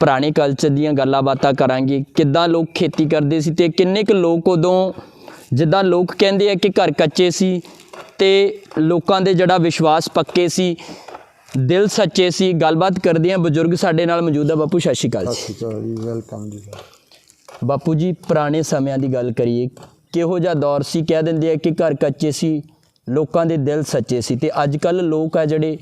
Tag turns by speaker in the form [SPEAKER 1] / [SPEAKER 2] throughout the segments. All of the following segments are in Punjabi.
[SPEAKER 1] ਪੁਰਾਣੇ ਕਲਚਰ ਦੀਆਂ ਗੱਲਾਂ ਬਾਤਾਂ ਕਰਾਂਗੇ। ਕਿੱਦਾਂ ਲੋਕ ਖੇਤੀ ਕਰਦੇ ਸੀ ਤੇ ਕਿੰਨੇ ਕੁ ਲੋਕ ਉਦੋਂ ਜਿੱਦਾਂ ਲੋਕ ਕਹਿੰਦੇ ਆ ਕਿ ਘਰ ਕੱਚੇ ਸੀ ਤੇ ਲੋਕਾਂ ਦੇ ਜਿਹੜਾ ਵਿਸ਼ਵਾਸ ਪੱਕੇ ਸੀ ਦਿਲ ਸੱਚੇ ਸੀ। ਗੱਲਬਾਤ ਕਰਦੇ ਆ ਬਜ਼ੁਰਗ ਸਾਡੇ ਨਾਲ ਮੌਜੂਦ ਆ। ਬਾਪੂ ਸਤਿ ਸ਼੍ਰੀ ਅਕਾਲ ਜੀ।
[SPEAKER 2] ਵੈਲਕਮ ਜੀ
[SPEAKER 1] ਬਾਪੂ ਜੀ ਪੁਰਾਣੇ ਸਮਿਆਂ ਦੀ ਗੱਲ ਕਰੀਏ ਕਿਹੋ ਜਿਹਾ ਦੌਰ ਸੀ? ਕਹਿ ਦਿੰਦੇ ਆ ਕਿ ਘਰ ਕੱਚੇ ਸੀ ਲੋਕਾਂ ਦੇ ਦਿਲ ਸੱਚੇ ਸੀ। ਤੇ ਅੱਜ ਕੱਲ ਲੋਕ ਆ ਜਿਹੜੇ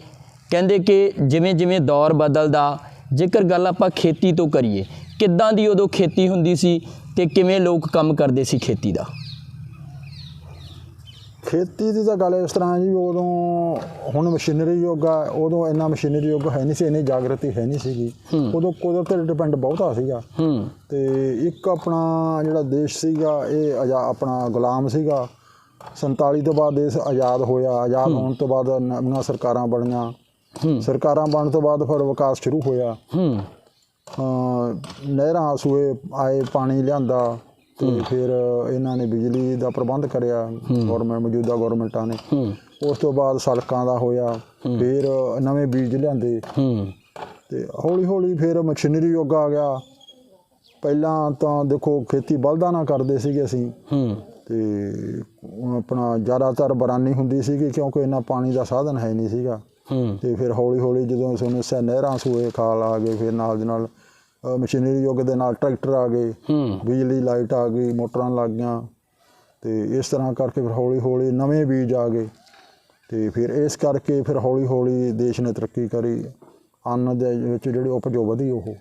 [SPEAKER 1] ਕਹਿੰਦੇ ਕਿ ਜਿਵੇਂ ਜਿਵੇਂ ਦੌਰ ਬਦਲਦਾ ਜੇਕਰ ਗੱਲ ਆਪਾਂ ਖੇਤੀ ਤੋਂ ਕਰੀਏ ਕਿੱਦਾਂ ਦੀ ਉਦੋਂ ਖੇਤੀ ਹੁੰਦੀ ਸੀ ਤੇ ਕਿਵੇਂ ਲੋਕ ਕੰਮ ਕਰਦੇ ਸੀ ਖੇਤੀ ਦਾ?
[SPEAKER 2] ਖੇਤੀ ਦੀ ਤਾਂ ਗੱਲ ਇਸ ਤਰ੍ਹਾਂ ਜੀ ਉਦੋਂ ਹੁਣ ਮਸ਼ੀਨਰੀ ਯੁੱਗ ਆ ਉਦੋਂ ਇੰਨਾ ਮਸ਼ੀਨਰੀ ਯੁੱਗ ਹੈ ਨਹੀਂ ਸੀ ਇੰਨੀ ਜਾਗਰਤੀ ਹੈ ਨਹੀਂ ਸੀਗੀ। ਉਦੋਂ ਕੁਦਰਤ ਤੇ ਡਿਪੈਂਡ ਬਹੁਤਾ ਸੀਗਾ। ਤੇ ਇੱਕ ਆਪਣਾ ਜਿਹੜਾ ਦੇਸ਼ ਸੀਗਾ ਇਹ ਆਪਣਾ ਗੁਲਾਮ ਸੀਗਾ। 47 ਤੋਂ ਬਾਅਦ ਦੇਸ਼ ਆਜ਼ਾਦ ਹੋਇਆ ਆਜ਼ਾਦ ਹੋਣ ਤੋਂ ਬਾਅਦ ਨਵੀਆਂ ਸਰਕਾਰਾਂ ਬਣੀਆਂ। ਸਰਕਾਰਾਂ ਬਣਨ ਤੋਂ ਬਾਅਦ ਫਿਰ ਵਿਕਾਸ ਸ਼ੁਰੂ ਹੋਇਆ।
[SPEAKER 1] ਹੂੰ।
[SPEAKER 2] ਅ ਨਹਿਰਾਂ ਸੂਏ ਆਏ ਪਾਣੀ ਲਿਆਂਦਾ ਤੇ ਫਿਰ ਇਹਨਾਂ ਨੇ ਬਿਜਲੀ ਦਾ ਪ੍ਰਬੰਧ ਕਰਿਆ ਗਵਰਨਮੈਂਟ ਮੌਜੂਦਾ ਗਵਰਨਮੈਂਟਾਂ ਨੇ।
[SPEAKER 1] ਹੂੰ।
[SPEAKER 2] ਉਸ ਤੋਂ ਬਾਅਦ ਸੜਕਾਂ ਦਾ ਹੋਇਆ ਫਿਰ ਨਵੇਂ ਬੀਜ ਲਿਆਂਦੇ।
[SPEAKER 1] ਹੂੰ।
[SPEAKER 2] ਤੇ ਹੌਲੀ ਹੌਲੀ ਫਿਰ ਮਸ਼ੀਨਰੀ ਯੁੱਗ ਆ ਗਿਆ। ਪਹਿਲਾਂ ਤਾਂ ਦੇਖੋ ਖੇਤੀ ਬਲਦਾਂ ਨਾਲ ਕਰਦੇ ਸੀਗੇ ਅਸੀਂ।
[SPEAKER 1] ਹੂੰ।
[SPEAKER 2] ਤੇ ਆਪਣਾ ਜ਼ਿਆਦਾਤਰ ਬਰਾਨੀ ਹੁੰਦੀ ਸੀਗੀ ਕਿਉਂਕਿ ਇੰਨਾ ਪਾਣੀ ਦਾ ਸਾਧਨ ਹੈ ਨਹੀਂ ਸੀਗਾ। ਤੇ ਫਿਰ ਹੌਲੀ ਹੌਲੀ ਜਦੋਂ ਸਾਨੂੰ ਸ ਨਹਿਰਾਂ ਸੂਏ ਖਾਲ ਆ ਗਏ ਫਿਰ ਨਾਲ ਦੇ ਨਾਲ ਮਸ਼ੀਨਰੀ ਯੁੱਗ ਦੇ ਨਾਲ ਟਰੈਕਟਰ ਆ ਗਏ। ਬਿਜਲੀ ਲਾਈਟ ਆ ਗਈ ਮੋਟਰਾਂ ਲੱਗ ਗਈਆਂ। ਤੇ ਇਸ ਤਰ੍ਹਾਂ ਕਰਕੇ ਫਿਰ ਹੌਲੀ ਹੌਲੀ ਨਵੇਂ ਬੀਜ ਆ ਗਏ। ਤੇ ਫਿਰ ਇਸ ਕਰਕੇ ਫਿਰ ਹੌਲੀ ਹੌਲੀ ਦੇਸ਼ ਨੇ ਤਰੱਕੀ ਕਰੀ। ਅੰਨ ਦੇ ਵਿੱਚ ਜਿਹੜੀ ਉਪਜ ਵਧੀ ਉਹ।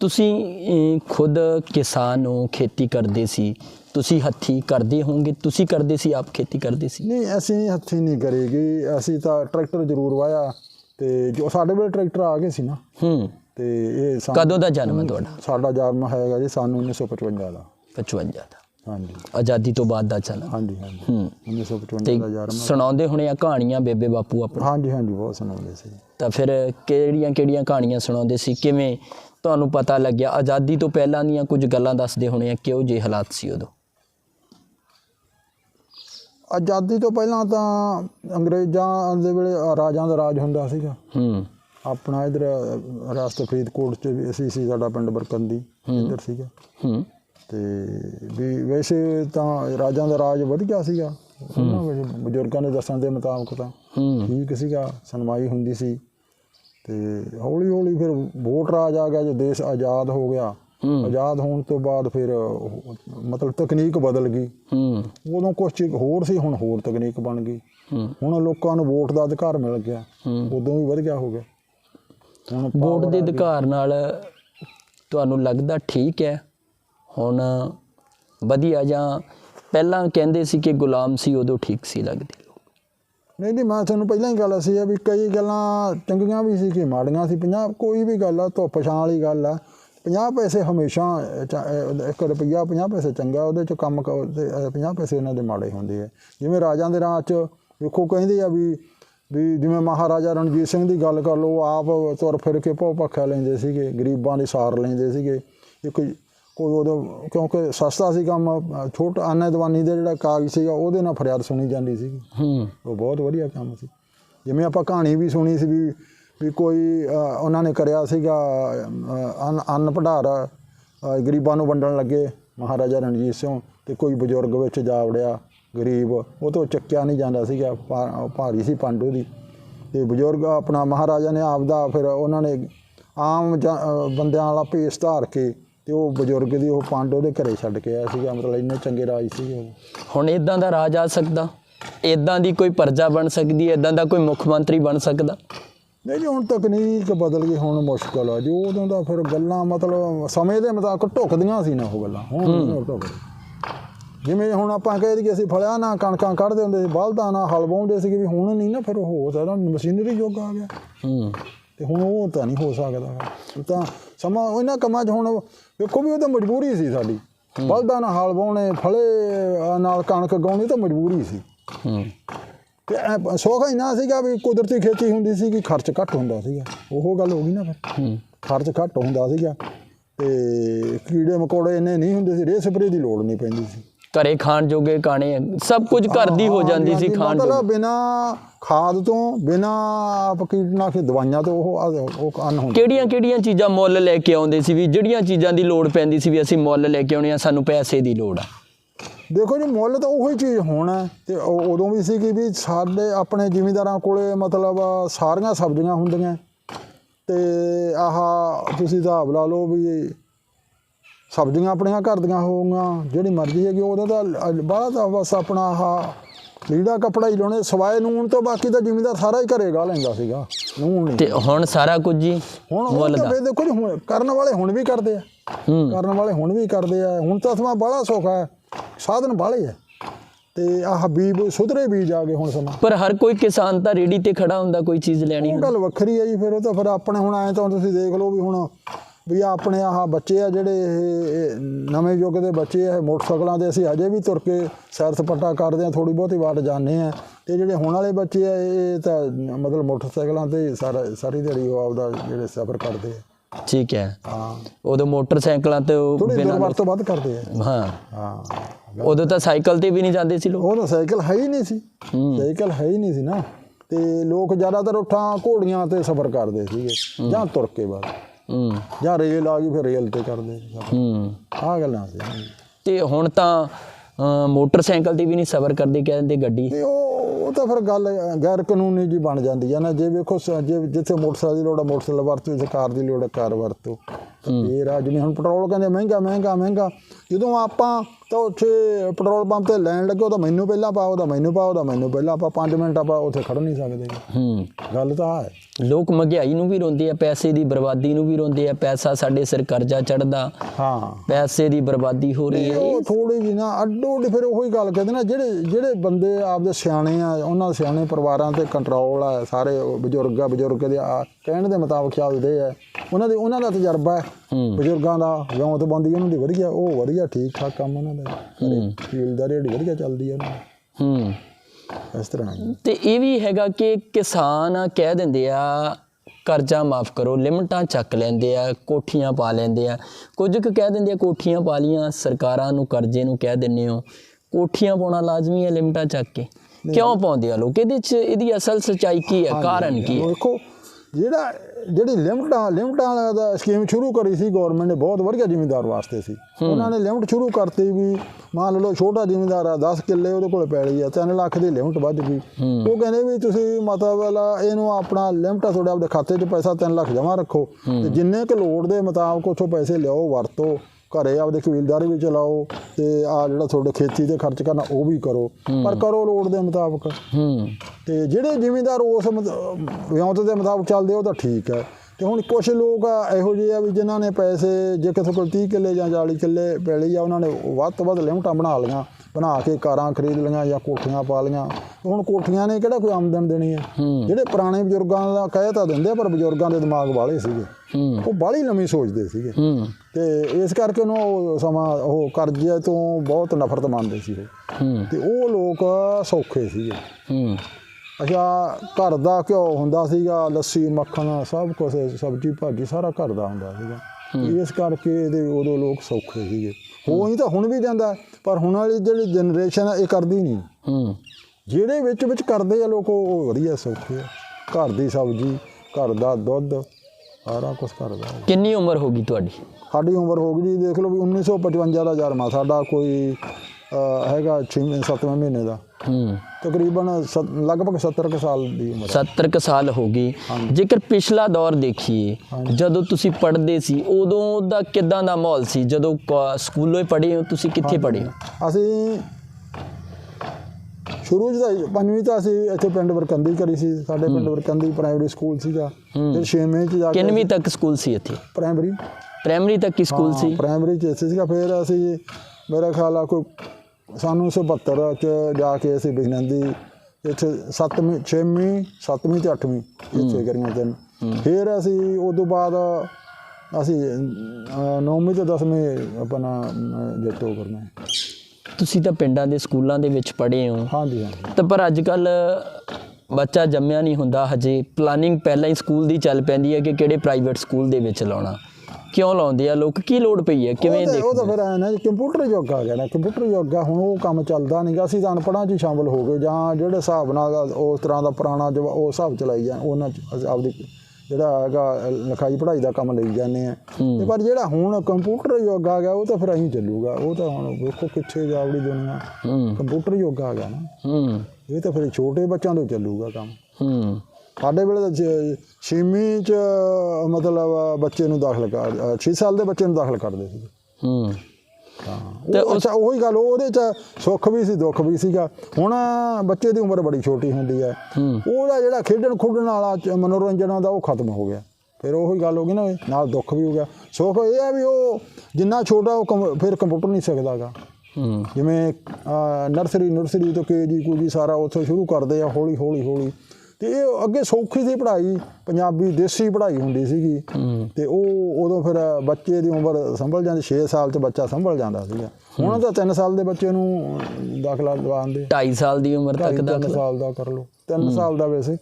[SPEAKER 1] ਤੁਸੀਂ ਖੁਦ ਕਿਸਾਨ ਹੋ ਖੇਤੀ ਕਰਦੇ ਸੀ। ਤੁਸੀਂ ਹੱਥੀ ਕਰਦੇ ਹੋਵੋਗੇ ਤੁਸੀਂ ਕਰਦੇ ਸੀ ਆਪ ਖੇਤੀ ਕਰਦੇ ਸੀ?
[SPEAKER 2] ਨਹੀਂ ਅਸੀਂ ਹੱਥੀਂ ਨਹੀਂ ਕਰੇਗੀ। ਅਸੀਂ ਤਾਂ ਟਰੈਕਟਰ ਜ਼ਰੂਰ ਵਾਇਆ ਤੇ ਜੋ ਸਾਡੇ ਵੇਲੇ ਟਰੈਕਟਰ ਆ ਗਏ ਸੀ ਨਾ
[SPEAKER 1] ਹੂੰ।
[SPEAKER 2] ਤੇ ਇਹ
[SPEAKER 1] ਕਦੋਂ ਦਾ ਜਨਮ ਹੈ ਤੁਹਾਡਾ?
[SPEAKER 2] ਸਾਡਾ ਜਨਮ ਹੈਗਾ ਜੀ ਸਾਨੂੰ 1955 ਦਾ।
[SPEAKER 1] 55 ਦਾ।
[SPEAKER 2] ਹਾਂਜੀ।
[SPEAKER 1] ਆਜ਼ਾਦੀ ਤੋਂ ਬਾਅਦ ਦਾ ਜਨਮ।
[SPEAKER 2] ਹਾਂਜੀ ਹਾਂਜੀ।
[SPEAKER 1] ਹੂੰ।
[SPEAKER 2] 1955
[SPEAKER 1] ਤੇ
[SPEAKER 2] ਦਾ ਜਨਮ
[SPEAKER 1] ਸੁਣਾਉਂਦੇ ਹੋਣੇ ਆ ਕਹਾਣੀਆਂ ਬੇਬੇ ਬਾਪੂ ਆਪਣਾ?
[SPEAKER 2] ਹਾਂਜੀ ਹਾਂਜੀ ਬਹੁਤ ਸੁਣਾਉਂਦੇ ਸੀ।
[SPEAKER 1] ਤਾਂ ਫਿਰ ਕਿਹੜੀਆਂ ਕਿਹੜੀਆਂ ਕਹਾਣੀਆਂ ਸੁਣਾਉਂਦੇ ਸੀ? ਕਿਵੇਂ ਤੁਹਾਨੂੰ ਪਤਾ ਲੱਗਿਆ? ਆਜ਼ਾਦੀ ਤੋਂ ਪਹਿਲਾਂ ਦੀਆਂ ਕੁਝ ਗੱਲਾਂ ਦੱਸਦੇ ਹੋਣੇ ਆ ਕਿਹੋ ਜਿਹੇ ਹਾਲਾਤ ਸੀ ਉਦੋਂ?
[SPEAKER 2] ਆਜ਼ਾਦੀ ਤੋਂ ਪਹਿਲਾਂ ਤਾਂ ਅੰਗਰੇਜ਼ਾਂ ਦੇ ਵੇਲੇ ਰਾਜਾਂ ਦਾ ਰਾਜ ਹੁੰਦਾ ਸੀਗਾ।
[SPEAKER 1] ਹੂੰ।
[SPEAKER 2] ਆਪਣਾ ਇਧਰ ਰਾਸਤ ਫਰੀਦਕੋਟ ਚ ਵੀ ਅਸੀਂ ਸੀ ਸਾਡਾ ਪਿੰਡ ਬਰਕੰਦੀ ਇੱਧਰ ਸੀਗਾ।
[SPEAKER 1] ਹੂੰ।
[SPEAKER 2] ਤੇ ਵੀ ਵੈਸੇ ਤਾਂ ਰਾਜਾਂ ਦਾ ਰਾਜ ਵਧੀਆ ਸੀਗਾ। ਉਹਨਾਂ ਵਿੱਚ ਬਜ਼ੁਰਗਾਂ ਦੇ ਦੱਸਣ ਦੇ ਮੁਤਾਬਕ ਤਾਂ ਠੀਕ ਸੀਗਾ ਸੁਣਵਾਈ ਹੁੰਦੀ ਸੀ। ਤੇ ਹੌਲੀ ਹੌਲੀ ਫਿਰ ਵੋਟ ਰਾਜ ਆ ਗਿਆ ਜੋ ਦੇਸ਼ ਆਜ਼ਾਦ ਹੋ ਗਿਆ ਆਜ਼ਾਦ ਹੋਣ ਤੋਂ ਬਾਅਦ ਫਿਰ ਮਤਲਬ ਤਕਨੀਕ ਬਦਲ ਗਈ।
[SPEAKER 1] ਹੂੰ।
[SPEAKER 2] ਉਦੋਂ ਚੀਜ਼ ਹੋਰ ਸੀ ਹੁਣ ਹੋਰ ਤਕਨੀਕ ਬਣ ਗਈ। ਹੁਣ ਲੋਕਾਂ ਨੂੰ ਵੋਟ ਦਾ ਅਧਿਕਾਰ ਮਿਲ ਗਿਆ। ਉਦੋਂ ਵੀ ਵਧੀਆ ਹੋ ਗਿਆ। ਹੁਣ
[SPEAKER 1] ਵੋਟ ਦੇ ਅਧਿਕਾਰ ਨਾਲ ਤੁਹਾਨੂੰ ਲੱਗਦਾ ਠੀਕ ਹੈ? ਹੁਣ ਵਧੀਆ ਜਾਂ ਪਹਿਲਾਂ ਕਹਿੰਦੇ ਸੀ ਕਿ ਗੁਲਾਮ ਸੀ ਉਦੋਂ ਠੀਕ ਸੀ ਲੱਗਦੇ?
[SPEAKER 2] ਨਹੀਂ ਨਹੀਂ ਮੈਂ ਤੁਹਾਨੂੰ ਪਹਿਲਾਂ ਹੀ ਗੱਲ ਸੀ ਆ ਵੀ ਕਈ ਗੱਲਾਂ ਚੰਗੀਆਂ ਵੀ ਸੀ ਕਿ ਮਾੜੀਆਂ ਸੀ। ਪੰਜਾਹ ਕੋਈ ਵੀ ਗੱਲ ਆ ਧੁੱਪ ਛਾਂ ਵਾਲੀ ਗੱਲ ਆ। 50 ਪੈਸੇ ਹਮੇਸ਼ਾ ਇੱਕ ਰੁਪਈਆ 50 ਪੈਸੇ ਚੰਗਾ ਉਹਦੇ ਚ ਕੰਮ ਕ- ਤੇ, ਅਹ 50 ਪੈਸੇ ਉਹਨਾਂ ਦੇ ਮਾੜੇ ਹੁੰਦੇ ਆ। ਜਿਵੇਂ ਰਾਜਾਂ ਦੇ ਰਾਜ ਚ ਵੇਖੋ ਕਹਿੰਦੇ ਆ ਵੀ ਵੀ ਜਿਵੇਂ ਮਹਾਰਾਜਾ ਰਣਜੀਤ ਸਿੰਘ ਦੀ ਗੱਲ ਕਰ ਲਓ ਆਪ ਤੁਰ ਫਿਰ ਕੇ ਭੌ ਭੱਖਿਆ ਲੈਂਦੇ ਸੀਗੇ ਗਰੀਬਾਂ ਦੀ ਸਾਰ ਲੈਂਦੇ ਸੀਗੇ। ਇੱਕ ਕੋਈ ਉਦੋਂ ਕਿਉਂਕਿ ਸਸਤਾ ਸੀ ਕੰਮ ਛੋਟਾ ਆਨੇ ਦਵਾਨੀ ਦੇ ਜਿਹੜਾ ਕਾਗਜ਼ ਸੀਗਾ ਉਹਦੇ ਨਾਲ ਫਰਿਆਦ ਸੁਣੀ ਜਾਂਦੀ ਸੀਗੀ।
[SPEAKER 1] ਹੂੰ।
[SPEAKER 2] ਉਹ ਬਹੁਤ ਵਧੀਆ ਕੰਮ ਸੀ। ਜਿਵੇਂ ਆਪਾਂ ਕਹਾਣੀ ਵੀ ਸੁਣੀ ਸੀ ਵੀ ਵੀ ਕੋਈ ਉਹਨਾਂ ਨੇ ਕਰਿਆ ਸੀਗਾ ਅ, ਅੰਨ ਭੰਡਾਰ ਗਰੀਬਾਂ ਨੂੰ ਵੰਡਣ ਲੱਗੇ ਮਹਾਰਾਜਾ ਰਣਜੀਤ ਸਿੰਘ ਤੇ ਕੋਈ ਬਜ਼ੁਰਗ ਵਿੱਚ ਜਾ ਵੜਿਆ ਗਰੀਬ ਉਹ ਤੋਂ ਚੱਕਿਆ ਨਹੀਂ ਜਾਂਦਾ ਸੀਗਾ ਭਾ- ਭਾਰੀ ਸੀ ਪਾਂਡੂ ਦੀ। ਤੇ ਬਜ਼ੁਰਗ ਆਪਣਾ ਮਹਾਰਾਜਾ ਨੇ ਆਪਦਾ ਫਿਰ ਉਹਨਾਂ ਨੇ ਆਮ ਜਾਂ- ਬੰਦਿਆਂ ਵਾਲਾ ਭੇਸ ਧਾਰ ਕੇ ਤੇ ਉਹ ਬਜ਼ੁਰਗ ਦੀ ਉਹ ਪਾਂਡੂ ਦੇ ਘਰੇ ਛੱਡ ਕੇ ਆਇਆ ਸੀਗਾ ਮਤਲਬ ਇੰਨੇ ਚੰਗੇ ਰਾਜ ਸੀ
[SPEAKER 1] ਹੁਣ ਇਦਾਂ ਦਾ ਰਾਜ ਆ ਸਕਦਾ? ਇਦਾਂ ਦੀ ਕੋਈ ਪਰਜਾ ਬਣ ਸਕਦੀ ਹੈ? ਇਦਾਂ ਦਾ ਕੋਈ ਮੁੱਖ ਮੰਤਰੀ ਬਣ ਸਕਦਾ?
[SPEAKER 2] ਨਹੀਂ ਜੀ ਹੁਣ ਤਕਨੀਕ ਬਦਲ ਗਈ ਹੁਣ ਮੁਸ਼ਕਲ ਆ ਜੋ। ਉਦੋਂ ਦਾ ਫਿਰ ਗੱਲਾਂ ਮਤਲਬ ਸਮੇਂ ਦੇ ਮੁਤਾਬਕ ਢੁਕਦੀਆਂ ਸੀ ਨਾ ਉਹ ਗੱਲਾਂ। ਹੁਣ ਨਹੀਂ ਉਹ ਢੁਕਦੀਆਂ ਜਿਵੇਂ ਹੁਣ ਆਪਾਂ ਕਹਿ ਦਈਏ ਅਸੀਂ ਫਲਿਆ ਨਾ ਕਣਕਾਂ ਕੱਢਦੇ ਹੁੰਦੇ ਸੀ ਬਲਦਾਂ ਨਾਲ ਹਲ ਵਾਹੁੰਦੇ ਸੀ ਵੀ ਹੁਣ ਨਹੀਂ ਨਾ ਫਿਰ ਉਹ ਹੋ ਸਕਦਾ ਮਸ਼ੀਨਰੀ ਯੁੱਗ ਆ ਗਿਆ।
[SPEAKER 1] ਹੂੰ।
[SPEAKER 2] ਤੇ ਹੁਣ ਉਹ ਤਾਂ ਨਹੀਂ ਹੋ ਸਕਦਾ। ਤਾਂ ਸਮਾਂ ਇਹਨਾਂ ਕੰਮਾਂ 'ਚ ਹੁਣ ਵੇਖੋ ਵੀ ਉਹ ਤਾਂ ਮਜਬੂਰੀ ਸੀ ਸਾਡੀ। ਬਲਦਾਂ ਨਾਲ ਹਲ ਵਾਹੁਣੇ ਫਲੇ ਨਾਲ ਕਣਕ ਗਾਉਣੀ ਤਾਂ ਮਜਬੂਰੀ ਸੀ।
[SPEAKER 1] ਹੂੰ।
[SPEAKER 2] ਸੌਖਾ ਹੀ ਨਾ ਸੀਗਾ ਵੀ ਕੁਦਰਤੀ ਖੇਤੀ ਹੁੰਦੀ ਸੀ ਕਿ ਖਰਚ ਘੱਟ ਹੁੰਦਾ ਸੀਗਾ। ਉਹ ਗੱਲ ਹੋ ਗਈ ਨਾ ਫਿਰ। ਖਰਚ ਘੱਟ ਹੁੰਦਾ ਸੀਗਾ ਤੇ ਕੀੜੇ ਮਕੌੜੇ ਇੰਨੇ ਨਹੀਂ ਹੁੰਦੇ ਸੀ ਰੇਹ ਸਪਰੇ ਦੀ ਲੋੜ ਨਹੀਂ ਪੈਂਦੀ ਸੀ।
[SPEAKER 1] ਘਰੇ ਖਾਣ ਜੋਗੇ ਕਾਣੇ ਸਭ ਕੁਝ ਘਰ ਦੀ ਹੋ ਜਾਂਦੀ ਸੀ ਖਾਣ
[SPEAKER 2] ਮਤਲਬ
[SPEAKER 1] ਜੋਗੀ
[SPEAKER 2] ਬਿਨਾ ਖਾਦ ਤੋਂ ਬਿਨਾ ਕੀਟਨਾਸ਼ਕ ਦਵਾਈਆਂ ਤੋਂ ਉਹ ਉਹ ਅੰਨ ਹੁੰਦਾ
[SPEAKER 1] ਕਿਹੜੀਆਂ ਕਿਹੜੀਆਂ ਚੀਜ਼ਾਂ ਮੁੱਲ ਲੈ ਕੇ ਆਉਂਦੇ ਸੀ ਵੀ ਜਿਹੜੀਆਂ ਚੀਜ਼ਾਂ ਦੀ ਲੋੜ ਪੈਂਦੀ ਸੀ ਵੀ ਅਸੀਂ ਮੁੱਲ ਲੈ ਕੇ ਆਉਣੇ ਆ ਸਾਨੂੰ ਪੈਸੇ ਦੀ ਲੋੜ ਆ।
[SPEAKER 2] ਦੇਖੋ ਜੀ ਮੁੱਲ ਤਾਂ ਉਹੀ ਚੀਜ਼ ਹੋਣਾ ਤੇ ਉਦੋਂ ਵੀ ਸੀ ਕਿ ਵੀ ਸਾਡੇ ਆਪਣੇ ਜ਼ਿਮੀਂਦਾਰਾਂ ਕੋਲੇ ਮਤਲਬ ਸਾਰੀਆਂ ਸਬਜ਼ੀਆਂ ਹੁੰਦੀਆਂ ਤੇ ਆਹ ਤੁਸੀਂ ਹਿਸਾਬ ਲਾ ਲਓ ਵੀ ਸਬਜ਼ੀਆਂ ਆਪਣੀਆਂ ਘਰ ਦੀਆਂ ਹੋਊਗੀਆਂ ਜਿਹੜੀ ਮਰਜ਼ੀ ਹੈਗੀ ਉਹਦਾ ਤਾਂ ਬਾਹਲਾ ਤਾਂ ਬਸ ਆਪਣਾ ਆਹ ਲੀੜਾ ਕੱਪੜਾ ਹੀ ਲਾਉਣੇ ਸਵਾਏ ਨੂਨ ਤੋਂ ਬਾਕੀ ਤਾਂ ਜ਼ਿਮੀਂਦਾਰ ਸਾਰਾ ਹੀ ਘਰੇ ਗਾ ਲੈਂਦਾ ਸੀਗਾ ਨੂਨ
[SPEAKER 1] ਤੇ ਹੁਣ ਸਾਰਾ ਕੁਝ ਜੀ
[SPEAKER 2] ਹੁਣ
[SPEAKER 1] ਮੁੱਲ ਦਾ।
[SPEAKER 2] ਦੇਖੋ ਜੀ ਹੁਣ ਕਰਨ ਵਾਲੇ ਹੁਣ ਵੀ ਕਰਦੇ ਆ। ਕਰਨ ਵਾਲੇ ਹੁਣ ਵੀ ਕਰਦੇ ਆ ਹੁਣ ਤਾਂ ਸਮਾਂ ਬੜਾ ਸੌਖਾ ਹੈ। ਸਾਧਨ ਬਾਹਲੇ ਆ। ਤੇ ਆਹ ਬੀਜ ਸੁਧਰੇ ਬੀਜ ਆ ਗਏ ਹੁਣ ਸਮਾਂ।
[SPEAKER 1] ਪਰ ਹਰ ਕੋਈ ਕਿਸਾਨ ਤਾਂ ਰੇੜੀ ਤੇ ਖੜਾ ਹੁੰਦਾ ਕੋਈ ਚੀਜ਼ ਲੈਣੀ
[SPEAKER 2] ਉਹ ਗੱਲ ਵੱਖਰੀ ਹੈ ਜੀ ਫਿਰ ਉਹ ਤਾਂ ਫਿਰ ਆਪਣੇ ਹੁਣ ਐ ਤਾਂ ਤੁਸੀਂ ਦੇਖ ਲਓ ਵੀ ਹੁਣ ਵੀ ਆਪਣੇ ਆਹ ਬੱਚੇ ਆ ਜਿਹੜੇ ਨਵੇਂ ਯੁੱਗ ਦੇ ਬੱਚੇ ਆ ਇਹ ਮੋਟਰਸਾਈਕਲਾਂ ਤੇ ਅਸੀਂ ਅਜੇ ਵੀ ਤੁਰ ਕੇ ਸੈਰ ਸਪਾਟਾ ਕਰਦੇ ਆ ਥੋੜੀ ਬਹੁਤੀ ਵਾਟ ਜਾਂਦੇ ਆ। ਤੇ ਜਿਹੜੇ ਹੁਣ ਵਾਲੇ ਬੱਚੇ ਆ ਇਹ ਤਾਂ ਮਤਲਬ ਮੋਟਰਸਾਈਕਲਾਂ ਤੇ ਸਾਰਾ ਸਾਰੀ ਦਿਹਾੜੀ ਉਹ ਆਪਦਾ ਜਿਹੜੇ ਸਫ਼ਰ ਕਰਦੇ ਆ।
[SPEAKER 1] ਠੀਕ ਹੈ।
[SPEAKER 2] ਹਾਂ।
[SPEAKER 1] ਉਦੋਂ ਮੋਟਰਸਾਈਕਲਾਂ ਤੇ ਉਹ ਬਿਨਾਂ
[SPEAKER 2] ਦੁਰਵਰਤੋਂ ਤੋਂ ਵੱਧ ਕਰਦੇ ਆ।
[SPEAKER 1] ਹਾਂ।
[SPEAKER 2] ਹਾਂ।
[SPEAKER 1] ਉਦੋਂ ਤਾਂ ਸਾਈਕਲ ਤੇ ਵੀ ਨਹੀਂ ਜਾਂਦੇ ਸੀ ਲੋਕ।
[SPEAKER 2] ਉਹ ਤਾਂ ਸਾਈਕਲ ਹੈ ਹੀ ਨਹੀਂ ਸੀ। ਸਾਈਕਲ ਹੈ ਹੀ ਨਹੀਂ ਸੀ ਨਾ। ਤੇ ਲੋਕ ਜ਼ਿਆਦਾਤਰ ਉੱਠਾਂ ਘੋੜੀਆਂ ਤੇ ਸਫ਼ਰ ਕਰਦੇ ਸੀਗੇ ਜਾਂ ਤੁਰ ਕੇ ਬਸ
[SPEAKER 1] ਹੂੰ।
[SPEAKER 2] ਜਾਂ ਰੇਲ ਆ ਗਈ ਫਿਰ ਰੇਲ ਤੇ ਕਰਦੇ
[SPEAKER 1] ਹੂੰ।
[SPEAKER 2] ਆਹ ਗੱਲਾਂ ਸੀ।
[SPEAKER 1] ਤੇ ਹੁਣ ਤਾਂ ਮੋਟਰਸਾਈਕਲ ਤੇ ਵੀ ਨਹੀਂ ਸਫ਼ਰ ਕਰਦੇ ਕਹਿੰਦੇ ਗੱਡੀ।
[SPEAKER 2] ਤੇ ਉਹ ਉਹ ਤਾਂ ਫਿਰ ਗੱਲ ਗੈਰ ਕਾਨੂੰਨੀ ਜੀ ਬਣ ਜਾਂਦੀ ਹੈ ਨਾ। ਜੇ ਵੇਖੋ ਸ- ਜੇ ਜਿੱਥੇ ਮੋਟਰਸਾਈਕਲ ਦੀ ਲੋੜ ਹੈ ਮੋਟਰਸਾਈਕਲ ਵਰਤੋ ਜਿੱਥੇ ਕਾਰ ਦੀ ਲੋੜ ਹੈ ਕਾਰ ਵਰਤੋ। ਫੇਰ ਆ ਜਿਵੇਂ ਹੁਣ ਪੈਟਰੋਲ ਕਹਿੰਦੇ ਮਹਿੰਗਾ ਮਹਿੰਗਾ ਮਹਿੰਗਾ। ਜਦੋਂ ਆਪਾਂ ਤਾਂ ਉੱਥੇ ਪੈਟਰੋਲ ਪੰਪ ਤੇ ਲੈਣ ਲੱਗੇ ਤਾਂ ਮੈਨੂੰ ਪਹਿਲਾਂ ਪਾਓ ਉਹਦਾ ਮੈਨੂੰ ਪਾਓ ਉਹਦਾ ਮੈਨੂੰ ਪਹਿਲਾਂ ਆਪਾਂ 5 ਮਿੰਟ ਆਪਾਂ ਉੱਥੇ ਖੜ ਨਹੀਂ ਸਕਦੇ।
[SPEAKER 1] ਹੂੰ।
[SPEAKER 2] ਗੱਲ ਤਾਂ ਆਹ ਹੈ।
[SPEAKER 1] ਲੋਕ ਮਹਿੰਗਾਈ ਨੂੰ ਵੀ ਰੋਂਦੇ ਆ ਪੈਸੇ ਦੀ ਬਰਬਾਦੀ ਨੂੰ ਵੀ ਰੋਂਦੇ ਆ ਪੈਸਾ ਸਾਡੇ ਸਿਰ ਕਰਜ਼ਾ ਚੜਦਾ
[SPEAKER 2] ਹਾਂ।
[SPEAKER 1] ਪੈਸੇ ਦੀ ਬਰਬਾਦੀ ਹੋ ਰਹੀ ਹੈ।
[SPEAKER 2] ਉਹ ਥੋੜੀ ਜਿਹੀ ਨਾ ਅੱਡੋ ਅੱਡ ਫਿਰ ਉਹੀ ਗੱਲ ਕਹਿੰਦੇ ਨਾ ਜਿਹੜੇ ਜਿਹੜੇ ਬੰਦੇ ਆਪਦੇ ਸਿਆਣੇ ਆ ਉਹਨਾਂ ਦੇ ਸਿਆਣੇ ਪਰਿਵਾਰਾਂ ਤੇ ਕੰਟਰੋਲ ਆ ਸਾਰੇ ਬਜ਼ੁਰਗ ਆ ਬਜ਼ੁਰਗ ਦੇ ਆ ਕਹਿਣ ਦੇ ਮੁਤਾਬਕ ਚੱਲਦੇ ਆ। ਉਹਨਾਂ ਦੇ ਉਹਨਾਂ ਦਾ ਤਜਰਬਾ ਹੈ। ਬਜ਼ੁਰਗਾਂ ਦਾ ਵਿਉਂਤਬੰਦੀ ਉਹਨਾਂ ਦੀ ਵਧੀਆ ਉਹ ਵਧੀਆ ਠੀਕ ਠਾਕ ਕੰਮ ਉਹਨਾਂ ਦਾ। ਫੀਲਡ ਦਾ ਰੇੜੀ ਵਧੀਆ ਚੱਲਦੀ ਉਹਨਾਂ
[SPEAKER 1] ਹੂੰ।
[SPEAKER 2] ਇਸ ਤਰ੍ਹਾਂ
[SPEAKER 1] ਤੇ ਇਹ ਵੀ ਹੈਗਾ ਕਿ ਕਿਸਾਨ ਕਹਿ ਦਿੰਦੇ ਆ ਕਰਜ਼ਾ ਮਾਫ ਕਰੋ ਲਿਮਟਾਂ ਚੱਕ ਲੈਂਦੇ ਆ ਕੋਠੀਆਂ ਪਾ ਲੈਂਦੇ ਆ। ਕੁਝ ਕੁ ਕਹਿ ਦਿੰਦੇ ਆ ਕੋਠੀਆਂ ਪਾ ਲੀਆਂ ਸਰਕਾਰਾਂ ਨੂੰ ਕਰਜ਼ੇ ਨੂੰ ਕਹਿ ਦਿੰਦੇ ਹੋ। ਕੋਠੀਆਂ ਪਾਉਣਾ ਲਾਜ਼ਮੀ ਹੈ ਲਿਮਟਾਂ ਚੱਕ ਕੇ? ਕਿਉਂ ਪਾਉਂਦੇ ਆ ਲੋਕ? ਇਹਦੇ 'ਚ ਇਹਦੀ ਅਸਲ ਸਚਾਈ ਕੀ ਹੈ? ਕਾਰਨ ਕੀ ਹੈ?
[SPEAKER 2] ਦੇਖੋ ਜਿਹੜਾ ਜਿਹੜੀ ਲਿਮਟਾਂ ਲਿਮਟਾਂ ਦਾ ਸਕੀਮ ਸ਼ੁਰੂ ਕਰੀ ਸੀ ਗਵਰਨਮੈਂਟ ਨੇ ਬਹੁਤ ਵਧੀਆ ਜ਼ਿਮੀਂਦਾਰ ਵਾਸਤੇ ਸੀ। ਉਹਨਾਂ ਨੇ ਲਿਮਟ ਸ਼ੁਰੂ ਕਰਤੀ ਵੀ ਮੰਨ ਲਓ ਛੋਟਾ ਜ਼ਿਮੀਂਦਾਰ ਆ 10 ਕਿੱਲੇ ਉਹਦੇ ਕੋਲ ਪੈਲੀ ਆ 3 ਲੱਖ ਦੀ ਲਿਮਟ ਵੱਧ ਗਈ। ਉਹ ਕਹਿੰਦੇ ਵੀ ਤੁਸੀਂ ਮਤਲਬ ਇਹਨੂੰ ਆਪਣਾ ਲਿਮਟ ਆ ਤੁਹਾਡੇ ਆਪਦੇ ਖਾਤੇ 'ਚ ਪੈਸਾ 3 ਲੱਖ ਜਮ੍ਹਾਂ ਰੱਖੋ। ਤੇ ਜਿੰਨੇ ਕੁ ਲੋੜ ਦੇ ਮੁਤਾਬਕ ਉੱਥੋਂ ਪੈਸੇ ਲਿਆਓ ਵਰਤੋ। ਘਰੇ ਆਪਦੇ ਕਬੀਲਦਾਰੀ ਵੀ ਚਲਾਓ ਤੇ ਆ ਜਿਹੜਾ ਤੁਹਾਡੇ ਖੇਤੀ ਤੇ ਖਰਚ ਕਰਨਾ ਉਹ ਵੀ ਕਰੋ। ਪਰ ਕਰੋ ਲੋੜ ਦੇ ਮੁਤਾਬਕ।
[SPEAKER 1] ਹੂੰ।
[SPEAKER 2] ਤੇ ਜਿਹੜੇ ਜ਼ਿਮੀਂਦਾਰ ਉਸ ਵਿਉਂਤ ਦੇ ਮੁਤਾਬਕ ਚੱਲਦੇ ਉਹ ਤਾਂ ਠੀਕ ਹੈ। ਤੇ ਹੁਣ ਕੁਝ ਲੋਕ ਇਹੋ ਜਿਹੇ ਆ ਵੀ ਜਿਨ੍ਹਾਂ ਨੇ ਪੈਸੇ ਜੇ ਕਿਸੇ ਕੋਲ 30 ਕਿੱਲੇ ਜਾਂ 40 ਕਿੱਲੇ ਪੈਲੀ ਆ ਉਹਨਾਂ ਨੇ ਵੱਧ ਤੋਂ ਵੱਧ ਲਿਮਟਾਂ ਬਣਾ ਲਈਆਂ। ਬਣਾ ਕੇ ਕਾਰਾਂ ਖਰੀਦ ਲਈਆਂ ਜਾਂ ਕੋਠੀਆਂ ਪਾ ਲਈਆਂ। ਹੁਣ ਕੋਠੀਆਂ ਨੇ ਕਿਹੜਾ ਕੋਈ ਆਮਦਨ ਦੇਣੀ ਹੈ? ਜਿਹੜੇ ਪੁਰਾਣੇ ਬਜ਼ੁਰਗਾਂ ਦਾ ਕਹਿ ਤਾਂ ਦਿੰਦੇ ਪਰ ਬਜ਼ੁਰਗਾਂ ਦੇ ਦਿਮਾਗ ਵਾਲੇ ਸੀਗੇ। ਉਹ ਬਾਹਲੀ ਲੰਮੀ ਸੋਚਦੇ ਸੀਗੇ। ਤੇ ਇਸ ਕਰਕੇ ਉਹਨੂੰ ਉਹ ਸਮਾਂ ਉਹ ਕਰਜ਼ੇ ਤੋਂ ਬਹੁਤ ਨਫ਼ਰਤ ਮੰਨਦੇ ਸੀ ਤੇ ਉਹ ਲੋਕ ਸੌਖੇ ਸੀਗੇ। ਅੱਛਾ ਘਰ ਦਾ ਘਿਓ ਹੁੰਦਾ ਸੀਗਾ ਲੱਸੀ ਮੱਖਣ ਸਭ ਕੁਝ ਸਬਜ਼ੀ ਭਾਜੀ ਸਾਰਾ ਘਰ ਦਾ ਹੁੰਦਾ ਸੀਗਾ। ਇਸ ਕਰਕੇ ਇਹਦੇ ਉਦੋਂ ਲੋਕ ਸੌਖੇ ਸੀਗੇ। ਹੋ ਹੀ ਤਾਂ ਹੁਣ ਵੀ ਜਾਂਦਾ ਪਰ ਹੁਣ ਵਾਲੀ ਜਿਹੜੀ ਜਨਰੇਸ਼ਨ ਹੈ ਇਹ ਕਰਦੀ ਨਹੀਂ।
[SPEAKER 1] ਹੂੰ।
[SPEAKER 2] ਜਿਹੜੇ ਵਿੱਚ ਵਿੱਚ ਕਰਦੇ ਆ ਲੋਕ ਉਹ ਵਧੀਆ ਸੌਖੇ ਆ। ਘਰ ਦੀ ਸਬਜ਼ੀ ਘਰ ਦਾ ਦੁੱਧ ਸਾਰਾ ਕੁਝ ਕਰਦਾ।
[SPEAKER 1] ਕਿੰਨੀ ਉਮਰ ਹੋ ਗਈ ਤੁਹਾਡੀ?
[SPEAKER 2] ਸਾਡੀ ਉਮਰ ਹੋ ਗਈ ਦੇਖ ਲਓ ਵੀ 1955 ਦਾ ਜਨਮ ਆ। ਸਾਡਾ ਕੋਈ ਹੈਗਾ 6ਵੇਂ 7ਵੇਂ ਮਹੀਨੇ ਦਾ।
[SPEAKER 1] ਹੂੰ
[SPEAKER 2] ਤਕਰੀਬਨ ਲਗਭਗ 70 ਕੁ ਸਾਲ ਦੀ ਉਮਰ ਹੈ।
[SPEAKER 1] 70 ਕੁ ਸਾਲ ਹੋ ਗਈ। ਜੇਕਰ ਪਿਛਲਾ ਦੌਰ ਦੇਖੀਏ ਜਦੋਂ ਤੁਸੀਂ ਪੜ੍ਹਦੇ ਸੀ ਉਦੋਂ ਦਾ ਕਿਦਾਂ ਦਾ ਮਾਹੌਲ ਸੀ? ਜਦੋਂ ਕ- ਸਕੂਲੋਂ ਪੜ੍ਹੇ ਹੋ ਤੁਸੀਂ ਕਿੱਥੇ ਪੜ੍ਹੇ ਹੋ?
[SPEAKER 2] ਅਸੀਂ ਸ਼ੁਰੂ ਤਾਂ ਪੰਜਵੀਂ ਤਾਂ ਅਸੀਂ ਇੱਥੇ ਪਿੰਡ ਵਰਕੰਦੀ ਕਰੀ ਸੀ। ਸਾਡੇ ਪਿੰਡ ਵਰਕੰਦੀ ਪ੍ਰਾਇਮਰੀ ਸਕੂਲ ਸੀਗਾ। ਫਿਰ ਛੇਵੇਂ ਚ ਜਾ ਕੇ
[SPEAKER 1] ਕਿੰਨਵੀਂ ਤੱਕ ਸਕੂਲ ਸੀ ਇੱਥੇ?
[SPEAKER 2] ਪ੍ਰਾਇਮਰੀ
[SPEAKER 1] ਪ੍ਰਾਇਮਰੀ ਤੱਕ ਹੀ ਸਕੂਲ ਸੀ?
[SPEAKER 2] ਪ੍ਰਾਇਮਰੀ ਚ ਇੱਥੇ ਸੀਗਾ। ਫਿਰ ਅਸੀਂ ਮੇਰਾ ਖਿਆਲ ਆ ਕੋਈ ਸਾਨੂੰ 1972 ਚ ਜਾ ਕੇ ਅਸੀਂ ਬਿਜਨੰਦੀ ਇੱਥੇ ਸੱਤਵੀਂ ਛੇਵੀਂ ਸੱਤਵੀਂ ਤੇ ਅੱਠਵੀਂ ਇੱਥੇ ਕਰੀਆਂ ਤਿੰਨ। ਫਿਰ ਅਸੀਂ ਉਸ ਤੋਂ ਬਾਅਦ ਅਸੀਂ ਅਹ, ਨੌਵੀਂ ਤੇ ਦਸਵੀਂ ਆਪਣਾ ਅਹ, ਜੱਟੋ ਕਰਨਾ
[SPEAKER 1] ਤੁਸੀਂ ਤਾਂ ਪਿੰਡਾਂ ਦੇ ਸਕੂਲਾਂ ਦੇ ਵਿੱਚ ਪੜ੍ਹੇ ਹੋ।
[SPEAKER 2] ਹਾਂਜੀ ਹਾਂਜੀ।
[SPEAKER 1] ਤਾਂ ਪਰ ਅੱਜ ਕੱਲ ਬੱਚਾ ਜੰਮਿਆ ਨਹੀਂ ਹੁੰਦਾ ਹਜੇ। ਪਲਾਨਿੰਗ ਪਹਿਲਾਂ ਹੀ ਸਕੂਲ ਦੀ ਚੱਲ ਪੈਂਦੀ ਹੈ ਕਿ ਕਿਹੜੇ ਪ੍ਰਾਈਵੇਟ ਸਕੂਲ ਦੇ ਵਿੱਚ ਲਾਉਣਾ। ਕਿਉਂ ਲਾਉਂਦੇ ਆ ਲੋਕ? ਕੀ ਲੋੜ ਪਈ ਹੈ ਕਿਵੇਂ
[SPEAKER 2] ਤਾਂ- ਉਹ ਤਾਂ
[SPEAKER 1] ਦੇਖਦੇ
[SPEAKER 2] ਫਿਰ ਐ ਨਾ ਜੀ ਕੰਪਿਊਟਰ ਯੁੱਗ ਆ ਗਿਆ ਨਾ ਕੰਪਿਊਟਰ ਯੁੱਗ ਆ ਹੁਣ ਉਹ ਕੰਮ ਚੱਲਦਾ ਨਹੀਂਗਾ ਅਸੀਂ ਤਾਂ ਅਨਪੜ੍ਹਾਂ 'ਚ ਸ਼ਾਮਲ ਹੋ ਗਏ ਜਾਂ ਜਿਹੜੇ ਹਿਸਾਬ ਨਾਲ ਉਸ ਤਰ੍ਹਾਂ ਦਾ ਪੁਰਾਣਾ ਜੋ ਉਹ ਹਿਸਾਬ ਚਲਾਈ ਜਾਂ ਉਹਨਾਂ 'ਚ ਆਪਦੀ ਜਿਹੜਾ ਹੈਗਾ ਲਿਖਾਈ ਪੜ੍ਹਾਈ ਦਾ ਕੰਮ ਲਈ ਜਾਂਦੇ ਆ। ਤੇ ਪਰ ਜਿਹੜਾ ਹੁਣ ਕੰਪਿਊਟਰ ਯੁੱਗ ਆ ਗਿਆ ਉਹ ਤਾਂ ਫਿਰ ਅਸੀਂ ਚੱਲੂਗਾ। ਉਹ ਤਾਂ ਹੁਣ ਵੇਖੋ ਕਿੱਥੇ ਜਾਵੜੀ ਦੁਨੀਆ।
[SPEAKER 1] ਹੂੰ।
[SPEAKER 2] ਕੰਪਿਊਟਰ ਯੁੱਗ ਆ ਗਿਆ ਨਾ। ਇਹ ਤਾਂ ਫਿਰ ਛੋਟੇ ਬੱਚਿਆਂ ਤੋਂ ਚੱਲੂਗਾ ਕੰਮ।
[SPEAKER 1] ਹੂੰ।
[SPEAKER 2] ਸਾਡੇ ਵੇਲੇ ਤਾਂ ਛੇਵੀਂ ਚ ਮਤਲਬ ਬੱਚੇ ਨੂੰ ਦਾਖਲ ਕਰ 6 ਸਾਲ ਦੇ ਬੱਚੇ ਨੂੰ ਦਾਖਲ ਕਰਦੇ ਸੀ।
[SPEAKER 1] ਹੂੰ।
[SPEAKER 2] ਤੇ ਅੱਛਾ ਉਹੀ ਗੱਲ ਉਹਦੇ ਚ ਸੁੱਖ ਵੀ ਸੀ ਦੁੱਖ ਵੀ ਸੀਗਾ। ਹੁਣ ਬੱਚੇ ਦੀ ਉਮਰ ਬੜੀ ਛੋਟੀ ਹੁੰਦੀ ਹੈ। ਉਹਦਾ ਜਿਹੜਾ ਖੇਡਣ ਖੁੱਡਣ ਵਾਲਾ ਮਨੋਰੰਜਨ ਦਾ ਉਹ ਖਤਮ ਹੋ ਗਿਆ। ਫਿਰ ਉਹੀ ਗੱਲ ਹੋ ਗਈ ਨਾ ਨਾਲ ਦੁੱਖ ਵੀ ਹੋ ਗਿਆ। ਸੁੱਖ ਇਹ ਆ ਵੀ ਉਹ ਜਿੰਨਾ ਛੋਟਾ ਉਹ ਫਿਰ ਕੰਪਿਊਟਰ ਨਹੀਂ ਸਿੱਖਦਾਗਾ।
[SPEAKER 1] ਹੂੰ।
[SPEAKER 2] ਜਿਵੇਂ ਨਰਸਰੀ ਨਰਸਰੀ ਤੋਂ ਕੇਜੀ ਕੂਜੀ ਸਾਰਾ ਉੱਥੋਂ ਸ਼ੁਰੂ ਕਰਦੇ ਆ ਹੌਲੀ ਹੌਲੀ ਹੌਲੀ ਤੇ ਇਹ ਅੱਗੇ ਸੌਖੀ ਸੀ ਪੜ੍ਹਾਈ ਪੰਜਾਬੀ ਦੇਸੀ ਪੜ੍ਹਾਈ ਹੁੰਦੀ ਸੀਗੀ। ਤੇ ਉਹ ਉਦੋਂ ਫਿਰ ਬੱਚੇ ਦੀ ਉਮਰ ਸੰਭਲ ਜਾਂਦੀ 6 ਸਾਲ 'ਚ ਬੱਚਾ ਸੰਭਲ ਜਾਂਦਾ ਸੀਗਾ। ਹੁਣ ਤਾਂ 3 ਸਾਲ ਦੇ ਬੱਚੇ ਨੂੰ ਦਾਖਲਾ ਦਵਾਉਂਦੇ
[SPEAKER 1] 2.5 ਸਾਲ ਦੀ ਉਮਰ ਤੱਕ ਦਾ
[SPEAKER 2] 3 ਸਾਲ ਦਾ ਕਰ ਲਓ। 3 ਸਾਲ ਦਾ ਵੈਸੇ।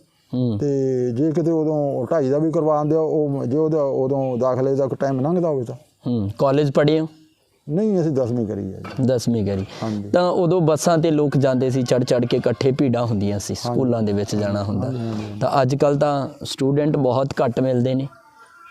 [SPEAKER 2] ਤੇ ਜੇ ਕਿਤੇ ਉਦੋਂ 2.5 ਦਾ ਵੀ ਕਰਵਾਉਂਦੇ ਆ ਉਹ ਜੇ ਉਹਦਾ ਉਦੋਂ ਦਾਖਲੇ ਦਾ ਟਾਈਮ ਲੰਘਦਾ ਹੋਵੇ ਤਾਂ।
[SPEAKER 1] ਹੂੰ। ਕਾਲਜ ਪੜ੍ਹੇ ਹੋ?
[SPEAKER 2] ਨਹੀਂ ਅਸੀਂ 10ਵੀਂ ਕਰੀ ਹੈ ਜੀ।
[SPEAKER 1] 10ਵੀਂ ਕਰੀ।
[SPEAKER 2] ਹਾਂਜੀ।
[SPEAKER 1] ਤਾਂ ਉਦੋਂ ਬੱਸਾਂ ਤੇ ਲੋਕ ਜਾਂਦੇ ਸੀ ਚੜ ਚੜ ਕੇ ਇਕੱਠੇ ਭੀੜਾਂ ਹੁੰਦੀਆਂ ਸੀ ਸਕੂਲਾਂ ਦੇ ਵਿੱਚ ਜਾਣਾ ਹੁੰਦਾ। ਤਾਂ ਅੱਜ ਕੱਲ ਤਾਂ ਸਟੂਡੈਂਟ ਬਹੁਤ ਘੱਟ ਮਿਲਦੇ ਨੇ।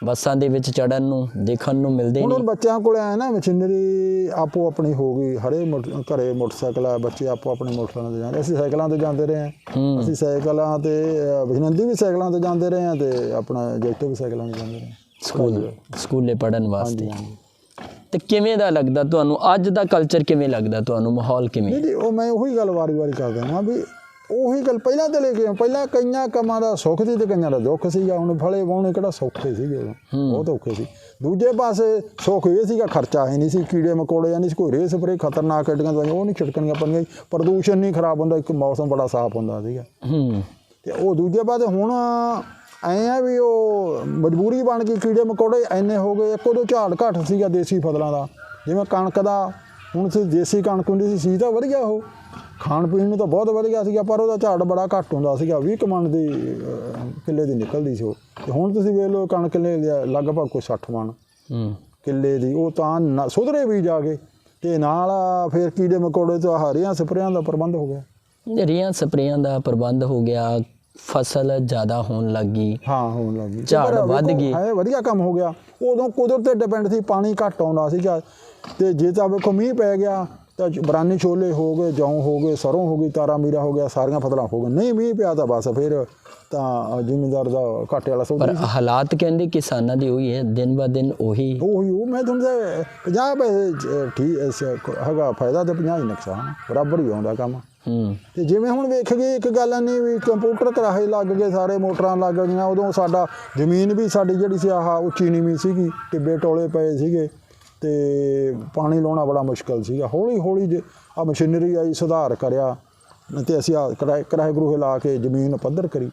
[SPEAKER 1] ਬੱਸਾਂ ਦੇ ਵਿੱਚ ਚੜਨ ਨੂੰ ਦੇਖਣ ਨੂੰ ਮਿਲਦੇ
[SPEAKER 2] ਹੁਣ ਉਹ ਬੱਚਿਆਂ ਕੋਲ ਆਇਆ ਨਾ ਮਸ਼ੀਨਰੀ ਆਪੋ ਆਪਣੀ ਹੋ ਗਈ ਹਰੇ ਮੋਟ- ਘਰੇ ਮੋਟਰਸਾਈਕਲ ਆ ਬੱਚੇ ਆਪੋ ਆਪਣੇ ਮੋਟਰਸਾਈਕਲਾਂ ਤੇ ਜਾਂਦੇ। ਅਸੀਂ ਸਾਈਕਲਾਂ ਤੇ ਜਾਂਦੇ ਰਹੇ ਹਾਂ।
[SPEAKER 1] ਹੂੰ।
[SPEAKER 2] ਅਸੀਂ ਸਾਈਕਲਾਂ ਤੇ ਅ, ਵੀ ਸਾਈਕਲਾਂ ਤੇ ਜਾਂਦੇ ਰਹੇ ਹਾਂ ਤੇ ਆਪਣਾ ਜੈਟੋ ਵੀ ਸਾਈਕਲਾਂ ਤੇ ਜਾਂਦੇ ਰਹੇ ਹਾਂ।
[SPEAKER 1] ਸਕੂਲ ਸਕੂਲੇ ਪੜਨ ਵਾਸਤੇ।
[SPEAKER 2] ਹਾਂਜੀ।
[SPEAKER 1] ਤੇ ਕਿਵੇਂ ਦਾ ਲੱਗਦਾ ਤੁਹਾਨੂੰ? ਅੱਜ ਦਾ ਕਲਚਰ ਕਿਵੇਂ ਲੱਗਦਾ ਤੁਹਾਨੂੰ? ਮਾਹੌਲ ਕਿਵੇਂ?
[SPEAKER 2] ਨਹੀਂ ਉਹ ਮੈਂ ਉਹੀ ਗੱਲ ਵਾਰੀ-ਵਾਰੀ ਕਰਦਾ ਹਾਂ ਵੀ ਉਹੀ ਗੱਲ ਪਹਿਲਾਂ ਤੇ ਲੈ ਕੇ। ਪਹਿਲਾਂ ਕਈਆਂ ਕੰਮਾਂ ਦਾ ਸੁੱਖ ਸੀ ਤੇ ਕਈਆਂ ਦਾ ਦੁੱਖ ਸੀਗਾ। ਹੁਣ ਫਲੇ ਵਾਉਣੇ ਕਿਹੜਾ ਸੌਖੇ ਸੀਗੇ। ਬਹੁਤ ਔਖੇ ਸੀ। ਦੂਜੇ ਪਾਸੇ ਸੁੱਖ ਇਹ ਸੀਗਾ ਖਰਚਾ ਹੈ ਨਹੀਂ ਸੀ ਕੀੜੇ ਮਕੌੜੇ ਨਹੀਂ ਸੀ ਕੋਈ ਰੇ ਸਪਰੇ ਖਤਰਨਾਕ ਐਡੀਆਂ ਦਵਾਈਆਂ ਉਹ ਨਹੀਂ ਛਿੜਕਣੀਆਂ ਪੈਂਦੀਆਂ। ਪ੍ਰਦੂਸ਼ਣ ਨਹੀਂ ਖਰਾਬ ਹੁੰਦਾ ਇੱਕ ਮੌਸਮ ਬੜਾ ਸਾਫ਼ ਹੁੰਦਾ ਸੀਗਾ। ਤੇ ਉਹ ਦੂਜੇ ਪਾਸੇ ਹੁਣ ਐ ਆ ਵੀ ਉਹ ਮਜਬੂਰੀ ਬਣ ਗਈ ਕੀੜੇ ਮਕੌੜੇ ਐਨੇ ਹੋ ਗਏ ਇੱਕ ਉਦੋਂ ਝਾੜ ਘੱਟ ਸੀਗਾ ਦੇਸੀ ਫਸਲਾਂ ਦਾ। ਜਿਵੇਂ ਕਣਕ ਦਾ ਹੁਣ ਸੀ ਦੇਸੀ ਕਣਕ ਹੁੰਦੀ ਸੀ ਸੀ ਤਾਂ ਵਧੀਆ ਉਹ। ਖਾਣ ਪੀਣ ਨੂੰ ਤਾਂ ਬਹੁਤ ਵਧੀਆ ਸੀਗਾ ਪਰ ਉਹਦਾ ਝਾੜ ਬੜਾ ਘੱਟ ਹੁੰਦਾ ਸੀਗਾ 20 ਕਮਣ ਦੀ ਕਿੱਲੇ ਦੀ ਨਿਕਲਦੀ ਸੀ ਉਹ। ਤੇ ਹੁਣ ਤੁਸੀਂ ਵੇਖ ਲਓ ਕਣਕ ਕਿੱਲੇ ਦੀ ਆ, ਲਗਭਗ ਕੋਈ 60 ਮਣ।
[SPEAKER 1] ਹੂੰ।
[SPEAKER 2] ਕਿੱਲੇ ਦੀ ਉਹ ਤਾਂ ਸੁਧਰੇ ਵੀ ਜਾ ਕੇ। ਤੇ ਨਾਲ ਫਿਰ ਕੀੜੇ ਮਕੌੜੇ ਤੋਂ ਹਰੀਆਂ ਸਪਰੇਆਂ ਦਾ ਪ੍ਰਬੰਧ ਹੋ ਗਿਆ।
[SPEAKER 1] ਰੀਆਂ ਸਪਰੇਆਂ ਦਾ ਪ੍ਰਬੰਧ ਹੋ ਗਿਆ ਫਸਲ ਜ਼ਿਆਦਾ ਹੋਣ ਲੱਗੀ
[SPEAKER 2] ਹਾਂ ਹੋਣ ਲੱਗੀ
[SPEAKER 1] ਝਾੜ ਵੱਧ ਗਏ।
[SPEAKER 2] ਹੈ ਵਧੀਆ ਕੰਮ ਹੋ ਗਿਆ। ਉਦੋਂ ਕੁਦਰਤ ਤੇ ਡਿਪੈਂਡ ਸੀ ਪਾਣੀ ਘੱਟ ਆਉਂਦਾ ਸੀਗਾ। ਤੇ ਜੇ ਤਾਂ ਵੇਖੋ ਮੀਂਹ ਪੈ ਗਿਆ ਤਾਂ ਬਰਾਨੀ ਛੋਲੇ ਹੋ ਗਏ ਜੌਂ ਹੋ ਗਏ ਸਰੋਂ ਹੋ ਗਈ ਤਾਰਾ ਮੀਰਾ ਹੋ ਗਿਆ ਸਾਰੀਆਂ ਫਸਲਾਂ ਹੋ ਗਈਆਂ। ਨਹੀਂ ਮੀਂਹ ਪਿਆ ਤਾਂ ਬਸ ਫਿਰ ਤਾਂ ਜ਼ਿਮੀਂਦਾਰ ਦਾ ਘਾਟੇ ਵਾਲਾ ਸੌਦਾ
[SPEAKER 1] ਪਰ ਹਾਲਾਤ ਕਹਿੰਦੇ ਕਿਸਾਨਾਂ ਦੀ ਉਹੀ ਹੈ ਦਿਨ ਬਾ ਦਿਨ ਉਹੀ।
[SPEAKER 2] ਉਹੀ ਉਹ ਮੈਂ ਤੁਹਾਨੂੰ ਤਾਂ 50 ਪੈਸੇ ਠੀਕ ਹੈਗਾ ਫਾਇਦਾ ਤੇ 50 ਹੀ ਨੁਕਸਾਨ ਬਰਾਬਰ ਹੀ ਆਉਂਦਾ ਕੰਮ।
[SPEAKER 1] ਹੂੰ।
[SPEAKER 2] ਤੇ ਜਿਵੇਂ ਹੁਣ ਵੇਖ ਗਏ ਇੱਕ ਗੱਲ ਨਹੀਂ ਵੀ ਕੰਪਿਊਟਰ ਕਰਾਹੇ ਲੱਗ ਗਏ ਸਾਰੇ ਮੋਟਰਾਂ ਲੱਗ ਗਈਆਂ ਉਦੋਂ ਸਾਡਾ ਜ਼ਮੀਨ ਵੀ ਸਾਡੀ ਜਿਹੜੀ ਸੀ ਆਹ ਉੱਚੀ ਨੀਵੀਂ ਸੀਗੀ ਟਿੱਬੇ ਟੋਲੇ ਪਏ ਸੀਗੇ ਤੇ ਪਾਣੀ ਲਾਉਣਾ ਬੜਾ ਮੁਸ਼ਕਲ ਸੀਗਾ। ਹੌਲੀ ਹੌਲੀ ਜੇ ਆ ਮਸ਼ੀਨਰੀ ਆਈ ਸੁਧਾਰ ਕਰਿਆ ਤੇ ਅਸੀਂ ਆ ਕਿਰਾਏ ਗਰੂਹੇ ਲਾ ਕੇ ਜ਼ਮੀਨ ਪੱਧਰ ਕਰੀ।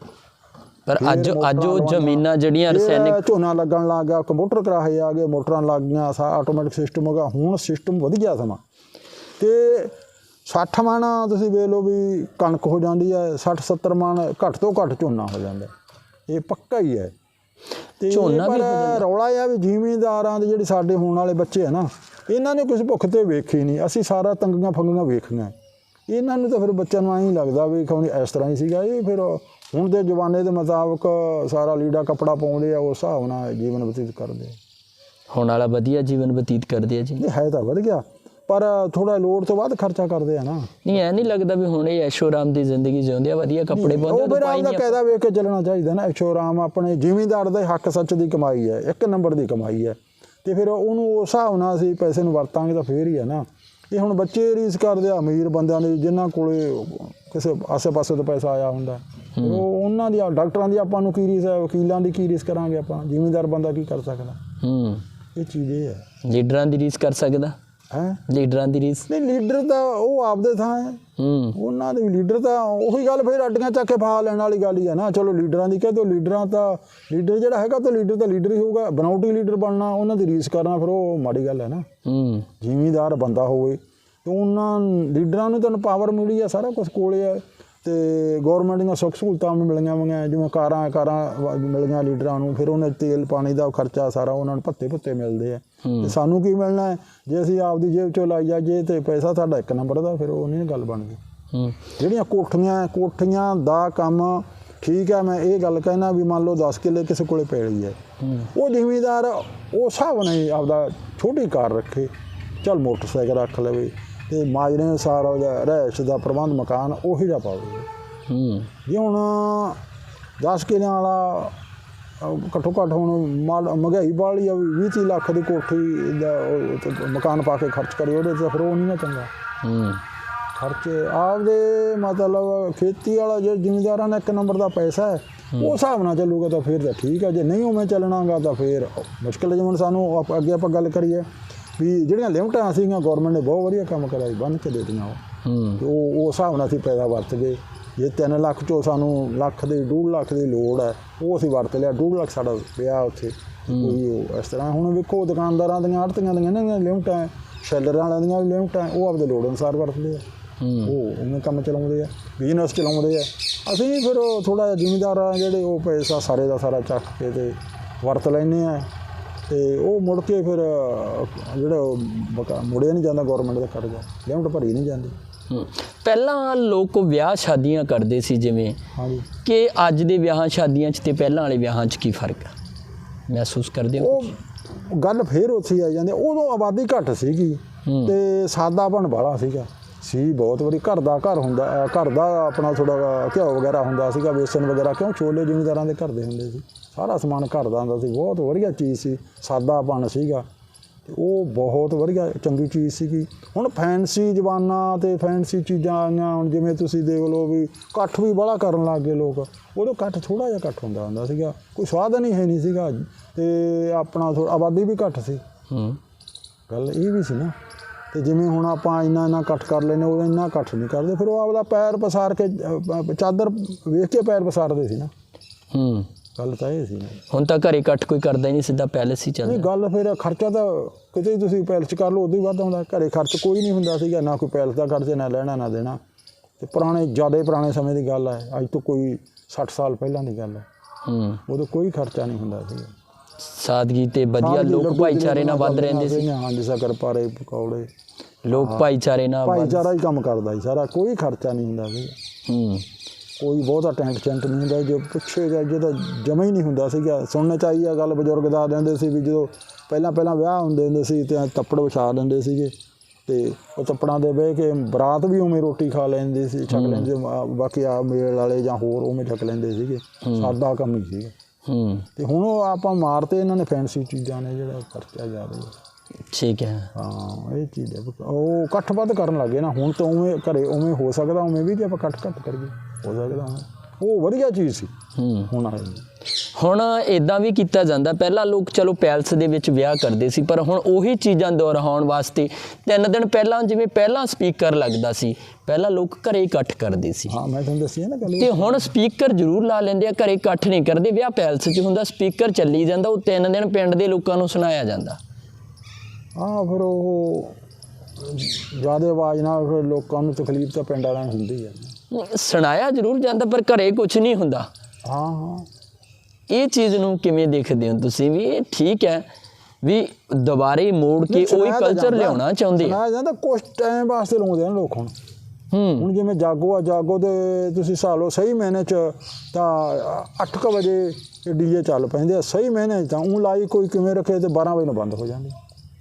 [SPEAKER 1] ਪਰ ਅੱਜ ਅੱਜ ਉਹ ਜ਼ਮੀਨਾਂ ਜਿਹੜੀਆਂ ਰਸਾਇਣਿਕ
[SPEAKER 2] ਝੋਨਾ ਲੱਗਣ ਲੱਗ ਗਿਆ ਕੰਪਿਊਟਰ ਕਰਾਹੇ ਆ ਗਏ ਮੋਟਰਾਂ ਲੱਗ ਗਈਆਂ ਆਟੋਮੈਟਿਕ ਸਿਸਟਮ ਹੋ ਗਿਆ ਹੁਣ ਸਿਸਟਮ ਵਧ ਗਿਆ ਸਮਾਂ। ਤੇ 60 ਮਣ ਤੁਸੀਂ ਵੇਖ ਲਓ ਵੀ ਕਣਕ ਹੋ ਜਾਂਦੀ ਹੈ 60 70 ਮਣ ਘੱਟ ਤੋਂ ਘੱਟ ਝੋਨਾ ਹੋ ਜਾਂਦਾ ਇਹ ਪੱਕਾ ਹੀ ਹੈ। ਤੇ
[SPEAKER 1] ਝੋਨਾ ਵੀ।
[SPEAKER 2] ਰੌਲਾ ਇਹ ਆ ਵੀ ਜ਼ਿਮੀਂਦਾਰਾਂ ਦੇ ਜਿਹੜੇ ਸਾਡੇ ਹੋਣ ਵਾਲੇ ਬੱਚੇ ਆ ਨਾ ਇਹਨਾਂ ਨੇ ਕੁਝ ਭੁੱਖ ਤੇ ਵੇਖੀ ਨਹੀਂ। ਅਸੀਂ ਸਾਰਾ ਤੰਗੀਆਂ ਫੰਗੀਆਂ ਵੇਖੀਆਂ। ਇਹਨਾਂ ਨੂੰ ਤਾਂ ਫਿਰ ਬੱਚਿਆਂ ਨੂੰ ਐਂ ਹੀ ਲੱਗਦਾ ਵੀ ਖੌਣੀ ਇਸ ਤਰ੍ਹਾਂ ਹੀ ਸੀਗਾ। ਇਹ ਫਿਰ ਹੁਣ ਦੇ ਜਵਾਨੇ ਦੇ ਮੁਤਾਬਕ ਸਾਰਾ ਲੀੜਾ ਕੱਪੜਾ ਪਾਉਂਦੇ ਆ ਉਸ ਹਿਸਾਬ ਨਾਲ ਜੀਵਨ ਬਤੀਤ ਕਰਦੇ
[SPEAKER 1] ਹੋਣ ਵਾਲਾ ਵਧੀਆ ਜੀਵਨ ਬਤੀਤ ਕਰਦੇ ਆ ਜੀ।
[SPEAKER 2] ਹੈ ਤਾਂ ਵਧ ਗਿਆ। ਪਰ ਥੋੜਾ ਲੋੜ ਤੋਂ ਵੱਧ ਖਰਚਾ ਕਰਦੇ ਆ ਨਾ।
[SPEAKER 1] ਨਹੀਂ ਐ ਨਹੀਂ ਲੱਗਦਾ ਵੀ ਹੁਣ ਇਹ ਐਸ਼ੋ ਆਰਾਮ ਦੀ ਜ਼ਿੰਦਗੀ ਜਿਉਂਦੇ ਆ ਵਧੀਆ ਕੱਪੜੇ ਪਾਉਂਦੇ
[SPEAKER 2] ਉਹ
[SPEAKER 1] ਉਦੋਂ
[SPEAKER 2] ਫਿਰ
[SPEAKER 1] ਨਹੀਂ
[SPEAKER 2] ਕਾਇਦਾ ਵੇਖ ਕੇ ਚੱਲਣਾ ਚਾਹੀਦਾ ਨਾ ਐਸ਼ੋਰਾਮ ਆਪਣੇ ਜ਼ਿਮੀਂਦਾਰ ਦਾ ਹੱਕ ਸੱਚ ਦੀ ਕਮਾਈ ਹੈ ਇੱਕ ਨੰਬਰ ਦੀ ਕਮਾਈ ਹੈ। ਤੇ ਫਿਰ ਉਹਨੂੰ ਉਸ ਹਿਸਾਬ ਨਾਲ ਅਸੀਂ ਪੈਸੇ ਨੂੰ ਵਰਤਾਂਗੇ ਤਾਂ ਫੇਰ ਹੀ ਹੈ ਨਾ। ਇਹ ਹੁਣ ਬੱਚੇ ਰੀਸ ਕਰਦੇ ਆ ਅਮੀਰ ਬੰਦਿਆਂ ਦੇ ਜਿਨ੍ਹਾਂ ਕੋਲੇ ਕਿਸੇ ਆਸੇ-ਪਾਸੇ ਤੋਂ ਪੈਸਾ ਆਇਆ ਹੁੰਦਾ। ਉਹ ਉਹਨਾਂ ਦੀ ਡਾਕਟਰਾਂ ਦੀ ਆਪਾਂ ਨੂੰ ਕੀ ਰੀਸ ਹੈ ਵਕੀਲਾਂ ਦੀ ਕੀ ਰੀਸ ਕਰਾਂਗੇ ਆਪਾਂ? ਜ਼ਿਮੀਂਦਾਰ ਬੰਦਾ ਕੀ ਕਰ ਸਕਦਾ?
[SPEAKER 1] ਹੂੰ।
[SPEAKER 2] ਇਹ ਚੀਜ਼ ਇਹ ਹੈ।
[SPEAKER 1] ਲੀਡਰਾਂ ਦੀ ਰੀਸ ਕਰ ਸਕਦਾ?
[SPEAKER 2] ਹੈ?
[SPEAKER 1] ਲੀਡਰਾਂ ਦੀ ਰੀਸ।
[SPEAKER 2] ਨਹੀਂ ਲੀਡਰ ਤਾਂ ਉਹ ਆਪਦੇ ਥਾਂ ਹੈ।
[SPEAKER 1] ਹੂੰ।
[SPEAKER 2] ਉਹਨਾਂ ਦੇ ਲੀਡਰ ਤਾਂ ਉਹੀ ਗੱਲ ਫਿਰ ਅੱਡੀਆਂ ਚੱਕ ਕੇ ਫਾ ਲੈਣ ਵਾਲੀ ਗੱਲ ਹੀ ਆ ਨਾ। ਚਲੋ ਲੀਡਰਾਂ ਦੀ ਕਹੇ ਤੋ ਲੀਡਰਾਂ ਤਾਂ ਲੀਡਰ ਜਿਹੜਾ ਹੈਗਾ ਤਾਂ ਲੀਡਰ ਤਾਂ ਲੀਡਰ ਹੀ ਹੋਊਗਾ। ਬਣਾਉਟੀ ਲੀਡਰ ਬਣਨਾ ਉਹਨਾਂ ਦੀ ਰੀਸ ਕਰਨਾ ਫਿਰ ਉਹ ਮਾੜੀ ਗੱਲ ਹੈ ਨਾ।
[SPEAKER 1] ਹੂੰ।
[SPEAKER 2] ਜ਼ਿਮੀਂਦਾਰ ਬੰਦਾ ਹੋਵੇ। ਤੇ ਉਹਨਾਂ ਲੀਡਰਾਂ ਨੂੰ ਤਾਂ ਪਾਵਰ ਮਿਲੀ ਆ ਸਾਰਾ ਕੁਝ ਕੋਲੇ ਆ ਤੇ ਗਵਰਨਮੈਂਟ ਦੀਆਂ ਸੁੱਖ ਸਹੂਲਤਾਂ ਵੀ ਮਿਲੀਆਂ ਹੋਈਆਂ ਜਿਵੇਂ ਕਾਰਾਂ ਕਾਰਾਂ ਮਿਲੀਆਂ ਲੀਡਰਾਂ ਨੂੰ ਫਿਰ ਉਹਨਾਂ ਤੇਲ ਪਾਣੀ ਦਾ ਖਰਚਾ ਸਾਰਾ ਉਹਨਾਂ ਨੂੰ ਭੱਤੇ ਭੁੱਤੇ ਮਿਲਦੇ ਆ। ਤੇ ਸਾਨੂੰ ਕੀ ਮਿਲਣਾ ਹੈ? ਜੇ ਅਸੀਂ ਆਪਦੀ ਜੇਬ ਚੋਂ ਲਾਈ ਜਾਈਏ ਤੇ ਪੈਸਾ ਸਾਡਾ ਇੱਕ ਨੰਬਰ ਦਾ ਫਿਰ ਉਹ ਨਹੀਂ ਗੱਲ ਬਣਦੀ।
[SPEAKER 1] ਹੂੰ।
[SPEAKER 2] ਜਿਹੜੀਆਂ ਕੋਠੀਆਂ ਕੋਠੀਆਂ ਦਾ ਕੰਮ ਠੀਕ ਹੈ ਮੈਂ ਇਹ ਗੱਲ ਕਹਿਣਾ ਵੀ ਮੰਨ ਲਓ 10 ਕਿੱਲੇ ਕਿਸੇ ਕੋਲੇ ਪੈਲੀ ਹੈ। ਉਹ ਜ਼ਿਮੀਂਦਾਰ ਉਹ ਹਿਸਾਬ ਨਾਲ ਹੀ ਆਪਦਾ ਛੋਟੀ ਕਾਰ ਰੱਖੇ ਚਲ ਮੋਟਰਸਾਈਕਲ ਰੱਖ ਲਵੇ ਤੇ ਮਾਜਰੇ ਅਨੁਸਾਰ ਉਹਦਾ ਰਹਿਸ਼ ਦਾ ਪ੍ਰਬੰਧ ਮਕਾਨ ਉਹੀ ਦਾ ਪਾਵੇ
[SPEAKER 1] ਹੂੰ।
[SPEAKER 2] ਜੇ ਹੁਣ 10 ਕਿੱਲਿਆਂ ਵਾਲਾ ਘੱਟੋ ਘੱਟ ਹੁਣ ਮਾਲ- ਮਹਿੰਗਾਈ ਵਾਲੀ ਆ 20 30 ਲੱਖ ਦੀ ਕੋਠੀ ਦਾ ਮਕਾਨ ਪਾ ਕੇ ਖਰਚ ਕਰੇ ਉਹਦੇ ਤੇ ਫਿਰ ਉਹ ਨਹੀਂ ਨਾ ਚੰਗਾ।
[SPEAKER 1] ਹੂੰ।
[SPEAKER 2] ਖਰਚੇ ਆਪਦੇ ਮਤਲਬ ਖੇਤੀ ਵਾਲਾ ਜੇ ਜ਼ਿਮੀਂਦਾਰਾਂ ਦਾ ਇੱਕ ਨੰਬਰ ਦਾ ਪੈਸਾ ਹੈ ਉਹ ਹਿਸਾਬ ਨਾਲ ਚੱਲੂਗਾ ਤਾਂ ਫਿਰ ਤਾਂ ਠੀਕ ਹੈ ਜੇ ਨਹੀਂ ਉਵੇਂ ਚੱਲਣਾਗਾ ਤਾਂ ਫਿਰ ਮੁਸ਼ਕਿਲ ਜਿਵੇਂ ਸਾਨੂੰ ਅੱਗੇ ਆਪਾਂ ਗੱਲ ਕਰੀਏ। ਵੀ ਜਿਹੜੀਆਂ ਲਿਮਟਾਂ ਸੀਗੀਆਂ ਗਵਰਨਮੈਂਟ ਨੇ ਬਹੁਤ ਵਧੀਆ ਕੰਮ ਕਰਿਆ ਸੀ ਬੰਨ ਕੇ ਦੇ ਦਿੱਤੀਆਂ ਉਹ। ਉਹ ਉਹ ਹਿਸਾਬ ਨਾਲ ਅਸੀਂ ਪੈਸਾ ਵਰਤ ਗਏ। ਜੇ 3 ਲੱਖ ਚੋਂ ਸਾਨੂੰ ਲੱਖ ਦੇ 2 ਲੱਖ ਦੀ ਲੋੜ ਹੈ ਉਹ ਅਸੀਂ ਵਰਤ ਲਿਆ। 2 ਲੱਖ ਸਾਡਾ ਪਿਆ ਉੱਥੇ। ਕੋਈ ਉਹ ਇਸ ਤਰ੍ਹਾਂ ਹੁਣ ਵੇਖੋ ਦੁਕਾਨਦਾਰਾਂ ਦੀਆਂ ਆੜਤੀਆਂ ਦੀਆਂ ਨਾ ਲਿਮਟਾਂ ਸ਼ੈਲਰਾਂ ਵਾਲਿਆਂ ਦੀਆਂ ਵੀ ਲਿਮਟਾਂ ਉਹ ਆਪਦੇ ਲੋੜ ਅਨੁਸਾਰ ਵਰਤਦੇ ਆ। ਉਹ ਉਵੇਂ ਕੰਮ ਚਲਾਉਂਦੇ ਆ ਬਿਜ਼ਨਸ ਚਲਾਉਂਦੇ ਆ। ਅਸੀਂ ਫਿਰ ਥੋੜਾ ਜਿਹਾ ਜ਼ਿਮੀਂਦਾਰ ਜਿਹੜੇ ਉਹ ਪੈਸਾ ਸਾਰੇ ਦਾ ਸਾਰਾ ਚੱਕ ਕੇ ਤੇ ਵਰਤ ਲੈਨੇ ਆ। ਤੇ ਉਹ ਮੁੜ ਕੇ ਫਿਰ ਜਿਹੜਾ ਮੁੜਿਆ ਨਹੀਂ ਜਾਂਦਾ ਗਵਰਨਮੈਂਟ ਦਾ ਕਰਜ਼ਾ ਲਿਮਟ ਭਰੀ ਨਹੀਂ ਜਾਂਦੀ।
[SPEAKER 1] ਪਹਿਲਾਂ ਲੋਕ ਵਿਆਹ ਸ਼ਾਦੀਆਂ ਕਰਦੇ ਸੀ ਜਿਵੇਂ
[SPEAKER 2] ਹਾਂਜੀ
[SPEAKER 1] ਕਿ ਅੱਜ ਦੇ ਵਿਆਹਾਂ ਸ਼ਾਦੀਆਂ 'ਚ ਤੇ ਪਹਿਲਾਂ ਵਾਲੇ ਵਿਆਹਾਂ 'ਚ ਕੀ ਫ਼ਰਕ ਹੈ ਮਹਿਸੂਸ ਕਰਦੇ ਹੋ
[SPEAKER 2] ਉਹ ਗੱਲ ਫੇਰ ਉੱਥੇ ਆ ਜਾਂਦੀ। ਉਦੋਂ ਆਬਾਦੀ ਘੱਟ ਸੀਗੀ। ਤੇ ਸਾਦਾਪਣ ਵਾਲਾ ਸੀਗਾ ਸੀ ਬਹੁਤ ਵਾਰੀ ਘਰ ਦਾ ਘਰ ਹੁੰਦਾ ਘਰ ਦਾ ਆਪਣਾ ਥੋੜਾ ਘਿਓ ਵਗੈਰਾ ਹੁੰਦਾ ਸੀਗਾ ਵੇਸਣ ਵਗੈਰਾ ਕਿਉਂ ਛੋਲੇ ਜ਼ਿਮੀਂਦਾਰਾਂ ਦੇ ਘਰ ਦੇ ਹੁੰਦੇ ਸੀ। ਸਾਰਾ ਸਮਾਨ ਘਰ ਦਾ ਹੁੰਦਾ ਸੀ ਬਹੁਤ ਵਧੀਆ ਚੀਜ਼ ਸੀ ਸਾਦਾਪਣ ਸੀਗਾ। ਤੇ ਉਹ ਬਹੁਤ ਵਧੀਆ ਚੰਗੀ ਚੀਜ਼ ਸੀਗੀ। ਹੁਣ ਫੈਂਸੀ ਜ਼ਬਾਨਾਂ ਤੇ ਫੈਂਸੀ ਚੀਜ਼ਾਂ ਆਈਆਂ ਹੁਣ ਜਿਵੇਂ ਤੁਸੀਂ ਦੇਖ ਲਓ ਵੀ ਇਕੱਠ ਵੀ ਬੜਾ ਕਰਨ ਲੱਗ ਗਏ ਲੋਕ। ਉਦੋਂ ਇਕੱਠ ਥੋੜਾ ਜਿਹਾ ਇਕੱਠ ਹੁੰਦਾ ਹੁੰਦਾ ਸੀਗਾ ਕੋਈ ਸਾਧਨ ਹੀ ਹੈ ਨਹੀਂ ਸੀਗਾ। ਤੇ ਆਪਣਾ ਆਬਾਦੀ ਵੀ ਘੱਟ ਸੀ।
[SPEAKER 1] ਹੂੰ।
[SPEAKER 2] ਗੱਲ ਇਹ ਵੀ ਸੀ ਨਾ। ਤੇ ਜਿਵੇਂ ਹੁਣ ਆਪਾਂ ਇੰਨਾ ਇੰਨਾ ਇਕੱਠ ਕਰ ਲੈਨੇ ਉਹ ਇੰਨਾ ਇਕੱਠ ਨਹੀਂ ਕਰਦੇ। ਫਿਰ ਉਹ ਆਪਦਾ ਪੈਰ ਪਸਾਰ ਕੇ ਚਾਦਰ ਵੇਖ ਕੇ ਪੈਰ ਪਸਾਰਦੇ ਸੀ ਨਾ।
[SPEAKER 1] ਹੂੰ।
[SPEAKER 2] ਗੱਲ ਤਾਂ ਇਹ ਸੀ ਨਾ।
[SPEAKER 1] ਹੁਣ ਤਾਂ ਘਰੇ ਇਕੱਠ ਕੋਈ ਕਰਦਾ ਹੀ ਨਹੀਂ ਸਿੱਧਾ ਪੈਲਸ ਹੀ
[SPEAKER 2] ਨਹੀਂ
[SPEAKER 1] ਚੱਲਦਾ
[SPEAKER 2] ਗੱਲ ਫਿਰ ਖਰਚਾ ਤਾਂ ਕਿਤੇ ਤੁਸੀਂ ਪੈਲਸ 'ਚ ਕਰ ਲਓ ਉਦੋਂ ਹੀ ਵੱਧ ਆਉਂਦਾ। ਘਰੇ ਖਰਚ ਕੋਈ ਨਹੀਂ ਹੁੰਦਾ ਸੀਗਾ ਨਾ ਕੋਈ ਪੈਲਸ ਦਾ ਖਰਚ ਨਾ ਲੈਣਾ ਨਾ ਦੇਣਾ। ਤੇ ਪੁਰਾਣੇ ਜ਼ਿਆਦਾ ਪੁਰਾਣੇ ਸਮੇਂ ਦੀ ਗੱਲ ਹੈ। ਅੱਜ ਤੋਂ ਕੋਈ 60 ਸਾਲ ਪਹਿਲਾਂ ਦੀ ਗੱਲ ਹੈ।
[SPEAKER 1] ਹੂੰ।
[SPEAKER 2] ਉਦੋਂ ਕੋਈ ਖਰਚਾ ਨਹੀਂ ਹੁੰਦਾ ਸੀ
[SPEAKER 1] ਸਾਦਗੀ ਤੇ ਵਧੀਆ ਲੋਕ ਭਾਈਚਾਰੇ ਨਾਲ ਵੱਧ ਰਹਿੰਦੇ ਸੀ।
[SPEAKER 2] ਹਾਂਜੀ ਸ਼ਕਰ ਪਾਰੇ ਪਕੌੜੇ।
[SPEAKER 1] ਲੋਕ ਭਾਈਚਾਰੇ ਨਾਲ ਵੱਧ-
[SPEAKER 2] ਭਾਈਚਾਰਾ ਹੀ ਕੰਮ ਕਰਦਾ ਸੀ ਸਾਰਾ ਕੋਈ ਖਰਚਾ ਨਹੀਂ ਹੁੰਦਾ ਸੀ
[SPEAKER 1] ਹੂੰ।
[SPEAKER 2] ਕੋਈ ਬਹੁਤਾ ਟੈਂਟ ਚੈਂਟ ਨਹੀਂ ਹੁੰਦਾ ਜੋ ਪਿੱਛੇ ਜਾ ਜਿਹਦਾ ਜਮਾ ਹੀ ਨਹੀਂ ਹੁੰਦਾ ਸੀਗਾ। ਸੁਣਨ ਚ ਆਈ ਆ ਗੱਲ ਬਜ਼ੁਰਗ ਦਾ ਦਿੰਦੇ ਸੀ ਵੀ ਜਦੋਂ ਪਹਿਲਾਂ ਪਹਿਲਾਂ ਵਿਆਹ ਹੁੰਦੇ ਹੁੰਦੇ ਸੀ ਤੇ ਤੱਪੜ ਵਿਛਾ ਦਿੰਦੇ ਸੀਗੇ। ਤੇ ਉਹ ਤੱਪੜਾਂ ਦੇ ਬਹਿ ਕੇ ਬਰਾਤ ਵੀ ਉਵੇਂ ਰੋਟੀ ਖਾ ਲੈਂਦੇ ਸੀ ਛਕ ਲੈਂਦੇ ਬਾਕੀ ਆ ਮੇਲ ਵਾਲੇ ਜਾਂ ਹੋਰ ਉਵੇਂ ਛਕ ਲੈਂਦੇ ਸੀਗੇ। ਸਾਦਾ ਕੰਮ ਹੀ ਸੀਗਾ।
[SPEAKER 1] ਹੂੰ।
[SPEAKER 2] ਤੇ ਹੁਣ ਉਹ ਆਪਾਂ ਮਾਰਤੇ ਇਹਨਾਂ ਨੇ ਫੈਂਸੀ ਚੀਜ਼ਾਂ ਨੇ ਜਿਹੜਾ ਖਰਚਾ ਜ਼ਿਆਦਾ
[SPEAKER 1] ਠੀਕ ਹੈ।
[SPEAKER 2] ਹਾਂ ਇਹ ਚੀਜ਼ ਹੈ। ਉਹ ਇਕੱਠ ਵੱਧ ਕਰਨ ਲੱਗੇ ਨਾ। ਹੁਣ ਤਾਂ ਉਵੇਂ ਘਰੇ ਉਵੇਂ ਹੋ ਸਕਦਾ ਉਵੇਂ ਵੀ ਜੇ ਆਪਾਂ ਇਕੱਠ ਘੱਟ ਕਰੀਏ। ਹੋ ਸਕਦਾ ਉਵੇਂ। ਉਹ ਵਧੀਆ ਚੀਜ਼ ਸੀ।
[SPEAKER 1] ਹੂੰ।
[SPEAKER 2] ਹੁਣ ਆਏ
[SPEAKER 1] ਹੁਣ ਇਦਾਂ ਵੀ ਕੀਤਾ ਜਾਂਦਾ। ਪਹਿਲਾਂ ਲੋਕ ਚਲੋ ਪੈਲਸ ਦੇ ਵਿੱਚ ਵਿਆਹ ਕਰਦੇ ਸੀ ਪਰ ਹੁਣ ਉਹੀ ਚੀਜ਼ਾਂ ਦੁਹਰਾਉਣ ਵਾਸਤੇ ਤਿੰਨ ਦਿਨ ਪਹਿਲਾਂ ਜਿਵੇਂ ਪਹਿਲਾਂ ਸਪੀਕਰ ਲੱਗਦਾ ਸੀ ਪਹਿਲਾਂ ਲੋਕ ਘਰੇ ਇਕੱਠ ਕਰਦੇ ਸੀ।
[SPEAKER 2] ਹਾਂ ਮੈਂ ਤੁਹਾਨੂੰ ਦੱਸੀ ਹੈ ਨਾ ਗੱਲ
[SPEAKER 1] ਤੇ ਹੁਣ ਸਪੀਕਰ ਜ਼ਰੂਰ ਲਾ ਲੈਂਦੇ ਆ ਘਰੇ ਇਕੱਠ ਨਹੀਂ ਕਰਦੇ। ਵਿਆਹ ਪੈਲਸ 'ਚ ਹੁੰਦਾ ਸਪੀਕਰ ਚੱਲੀ ਜਾਂਦਾ ਉਹ ਤਿੰਨ ਦਿਨ ਪਿੰਡ ਦੇ ਲੋਕਾਂ ਨੂੰ ਸੁਣਾਇਆ ਜਾਂਦਾ।
[SPEAKER 2] ਹਾਂ ਫਿਰ ਉਹ ਜ਼ਿਆਦਾ ਆਵਾਜ਼ ਨਾਲ ਫਿਰ ਲੋਕਾਂ ਨੂੰ ਤਕਲੀਫ ਤਾਂ ਪਿੰਡ ਵਾਲਿਆਂ ਨੂੰ ਹੁੰਦੀ ਹੈ
[SPEAKER 1] ਸੁਣਾਇਆ ਜ਼ਰੂਰ ਜਾਂਦਾ ਪਰ ਘਰੇ ਕੁਝ ਨਹੀਂ ਹੁੰਦਾ।
[SPEAKER 2] ਹਾਂ ਹਾਂ।
[SPEAKER 1] ਇਹ ਚੀਜ਼ ਨੂੰ ਕਿਵੇਂ ਦੇਖਦੇ ਹੋ ਤੁਸੀਂ ਵੀ? ਇਹ ਠੀਕ ਹੈ ਵੀ ਦੁਬਾਰੇ ਮੋੜ ਕੇ ਉਹੀ
[SPEAKER 2] ਤਾਂ
[SPEAKER 1] ਕਲਚਰ। ਲਿਆਉਣਾ ਚਾਹੁੰਦੇ ਆ।
[SPEAKER 2] ਜਾਂਦਾ ਕੁਝ ਟਾਈਮ ਵਾਸਤੇ ਲਾਉਂਦੇ ਨੇ ਲੋਕ ਹੁਣ।
[SPEAKER 1] ਹੂੰ।
[SPEAKER 2] ਹੁਣ ਜਿਵੇਂ ਜਾਗੋ ਆ ਜਾਗੋ ਦੇ ਤੁਸੀਂ ਲਓ ਸਹੀ ਮਹੀਨੇ ਚ ਤਾਂ 8:00 ਵਜੇ ਡੀਜੇ ਚੱਲ ਪੈਂਦੇ ਆ। ਸਹੀ ਮਹੀਨੇ 'ਚ ਤਾਂ ਉਹ ਲਾਈ ਕੋਈ ਕਿਵੇਂ ਰੱਖੇ ਤੇ 12 ਵਜੇ ਨੂੰ ਬੰਦ ਹੋ ਜਾਂਦੇ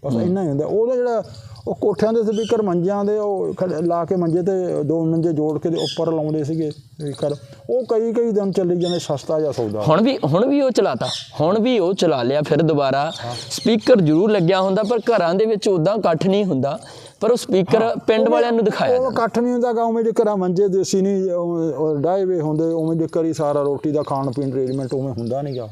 [SPEAKER 2] ਬਸ ਇੰਨਾ ਹੀ ਹੁੰਦਾ। ਉਹਦਾ ਜਿਹੜਾ ਉਹ ਕੋਠਿਆਂ ਦੇ ਸਪੀਕਰ ਮੰਜਿਆਂ ਦੇ ਉਹ ਲਾ ਕੇ ਮੰਜੇ ਤੇ ਦੋ ਮੰਜੇ ਜੋੜ ਕੇ ਤੇ ਉੱਪਰ ਲਾਉਂਦੇ ਸੀਗੇ ਸਪੀਕਰ। ਉਹ ਕਈ ਕਈ ਦਿਨ ਚੱਲੀ ਜਾਂਦੇ ਸਸਤਾ ਜਿਹਾ ਸੌਦਾ।
[SPEAKER 1] ਹੁਣ ਵੀ ਹੁਣ ਵੀ ਉਹ ਚਲਾਤਾ। ਹੁਣ ਵੀ ਉਹ ਚਲਾ ਲਿਆ ਫਿਰ ਦੁਬਾਰਾ। ਸਪੀਕਰ ਜ਼ਰੂਰ ਲੱਗਿਆ ਹੁੰਦਾ ਪਰ ਘਰਾਂ ਦੇ ਵਿੱਚ ਉਦਾਂ ਇਕੱਠ ਨਹੀਂ ਹੁੰਦਾ। ਪਰ ਉਹ ਸਪੀਕਰ ਪਿੰਡ ਵਾਲਿਆਂ ਨੂੰ ਦਿਖਾਇਆ
[SPEAKER 2] ਉਹ। ਇਕੱਠ ਨਹੀਂ ਹੁੰਦਾ ਗਾ ਉਵੇਂ ਜੇ ਘਰਾਂ ਮੰਜੇ ਦੇਸੀ ਨਹੀਂ ਉਵੇਂ- ਉਹ ਡਾਏ ਵੇ ਹੁੰਦੇ ਉਵੇਂ ਜੇ ਕਰੀ ਸਾਰਾ ਰੋਟੀ ਦਾ ਖਾਣ ਪੀਣ ਅਰੇਂਜਮੈਂਟ ਉਵੇਂ ਹੁੰਦਾ ਨਹੀਂਗਾ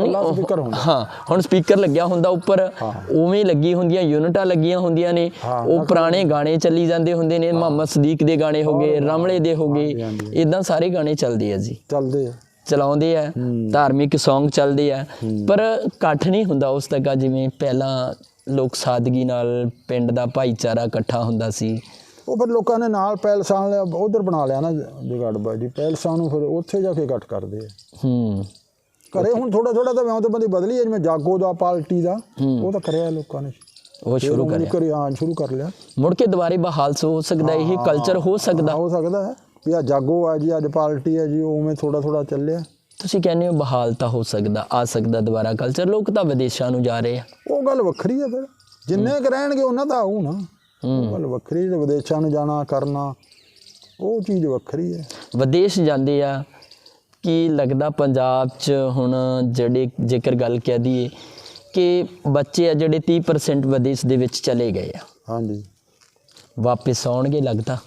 [SPEAKER 2] ਕੱਲਾ ਸਪੀਕਰ ਹੁੰਦਾ
[SPEAKER 1] ਹਾਂ ਹੁਣ ਸਪੀਕਰ ਲੱਗਿਆ ਹੁੰਦਾ ਉੱਪਰ। ਉਵੇਂ ਲੱਗੀ ਹੁੰਦੀਆਂ ਯੂਨਿਟਾਂ ਲੱਗੀਆਂ ਹੁੰਦੀਆਂ ਨੇ। ਉਹ ਪੁਰਾਣੇ ਗਾਣੇ ਚੱਲੀ ਜਾਂਦੇ ਹੁੰਦੇ ਨੇ ਮੁਹੰਮਦ ਸਦੀਕ ਦੇ ਗਾਣੇ ਹੋ ਗਏ ਰਮਲੇ ਦੇ ਹੋ ਗਏ
[SPEAKER 2] ਹਾਂਜੀ,
[SPEAKER 1] ਇਦਾਂ ਸਾਰੇ ਗਾਣੇ ਚੱਲਦੇ ਆ ਜੀ।
[SPEAKER 2] ਚੱਲਦੇ ਆ।
[SPEAKER 1] ਚਲਾਉਂਦੇ ਆ ਧਾਰਮਿਕ Song ਚੱਲਦੇ ਆ। ਪਰ ਇਕੱਠ ਨਹੀਂ ਹੁੰਦਾ ਉਸ ਤੱਕ ਜਿਵੇਂ ਪਹਿਲਾਂ ਲੋਕ ਸਾਦਗੀ ਨਾਲ ਪਿੰਡ ਦਾ ਭਾਈਚਾਰਾ ਇਕੱਠਾ ਹੁੰਦਾ ਸੀ।
[SPEAKER 2] ਉਹ ਫਿਰ ਲੋਕਾਂ ਨੇ ਨਾਲ ਪੈਲਸਾਂ ਉਧਰ ਬਣਾ ਲਿਆ ਨਾ ਜਗੜਬਾਜੀ ਪੈਲਸਾਂ ਨੂੰ ਫਿਰ ਉੱਥੇ ਜਾ ਕੇ ਇਕੱਠ ਕਰਦੇ ਆ।
[SPEAKER 1] ਹੂੰ।
[SPEAKER 2] ਘਰੇ ਹੁਣ ਥੋੜਾ ਥੋੜਾ ਤਾਂ ਵਿਆਹ ਤੇ ਬੰਦੀ ਬਦਲੀ ਹੈ ਜਿਵੇਂ ਜਾਗੋ ਦਾ ਪਾਰਟੀ ਦਾ ਉਹ ਤਾਂ ਕਰਿਆ ਲੋਕਾਂ ਨੇ।
[SPEAKER 1] ਉਹ ਸ਼ੁਰੂ ਕਰਿਆ।
[SPEAKER 2] ਕਰੀ ਹਾਂ ਸ਼ੁਰੂ ਕਰ ਲਿਆ।
[SPEAKER 1] ਮੁੜ ਕੇ ਦੁਬਾਰੇ ਬਹਾਲ ਹੋ ਸਕਦਾ ਇਹ ਕਲਚਰ ਹੋ ਸਕਦਾ।
[SPEAKER 2] ਹੋ ਸਕਦਾ ਹੈ। ਵੀ ਆ ਜਾਗੋ ਆ ਜੀ ਅੱਜ ਪਾਰਟੀ ਹੈ ਜੀ ਉਵੇਂ ਥੋੜਾ ਥੋੜਾ ਚੱਲਿਆ।
[SPEAKER 1] ਤੁਸੀਂ ਕਹਿੰਦੇ ਹੋ ਬਹਾਲ ਤਾਂ ਹੋ ਸਕਦਾ ਆ ਸਕਦਾ ਦੁਬਾਰਾ ਕਲਚਰ ਲੋਕ ਤਾਂ ਵਿਦੇਸ਼ਾਂ ਨੂੰ ਜਾ ਰਹੇ ਆ।
[SPEAKER 2] ਉਹ ਗੱਲ ਵੱਖਰੀ ਹੈ ਫਿਰ। ਜਿੰਨੇ ਕੁ ਰਹਿਣਗੇ ਉਹਨਾਂ ਦਾ ਆਊ ਨਾ। ਉਹ ਗੱਲ ਵੱਖਰੀ ਜਿਹੜੇ ਵਿਦੇਸ਼ਾਂ ਨੂੰ ਜਾਣਾ ਕਰਨਾ ਉਹ ਚੀਜ਼ ਵੱਖਰੀ ਹੈ।
[SPEAKER 1] ਵਿਦੇਸ਼ ਜਾਂਦੇ ਆ ਕੀ ਲੱਗਦਾ ਪੰਜਾਬ 'ਚ ਹੁਣ ਜਿਹੜੇ ਜੇਕਰ ਗੱਲ ਕਹਿ ਦਈਏ ਕਿ ਬੱਚੇ ਆ ਜਿਹੜੇ 30% ਵਿਦੇਸ਼ ਦੇ ਵਿੱਚ ਚਲੇ ਗਏ ਆ।
[SPEAKER 2] ਹਾਂਜੀ।
[SPEAKER 1] ਵਾਪਸ ਆਉਣਗੇ ਲੱਗਦਾ?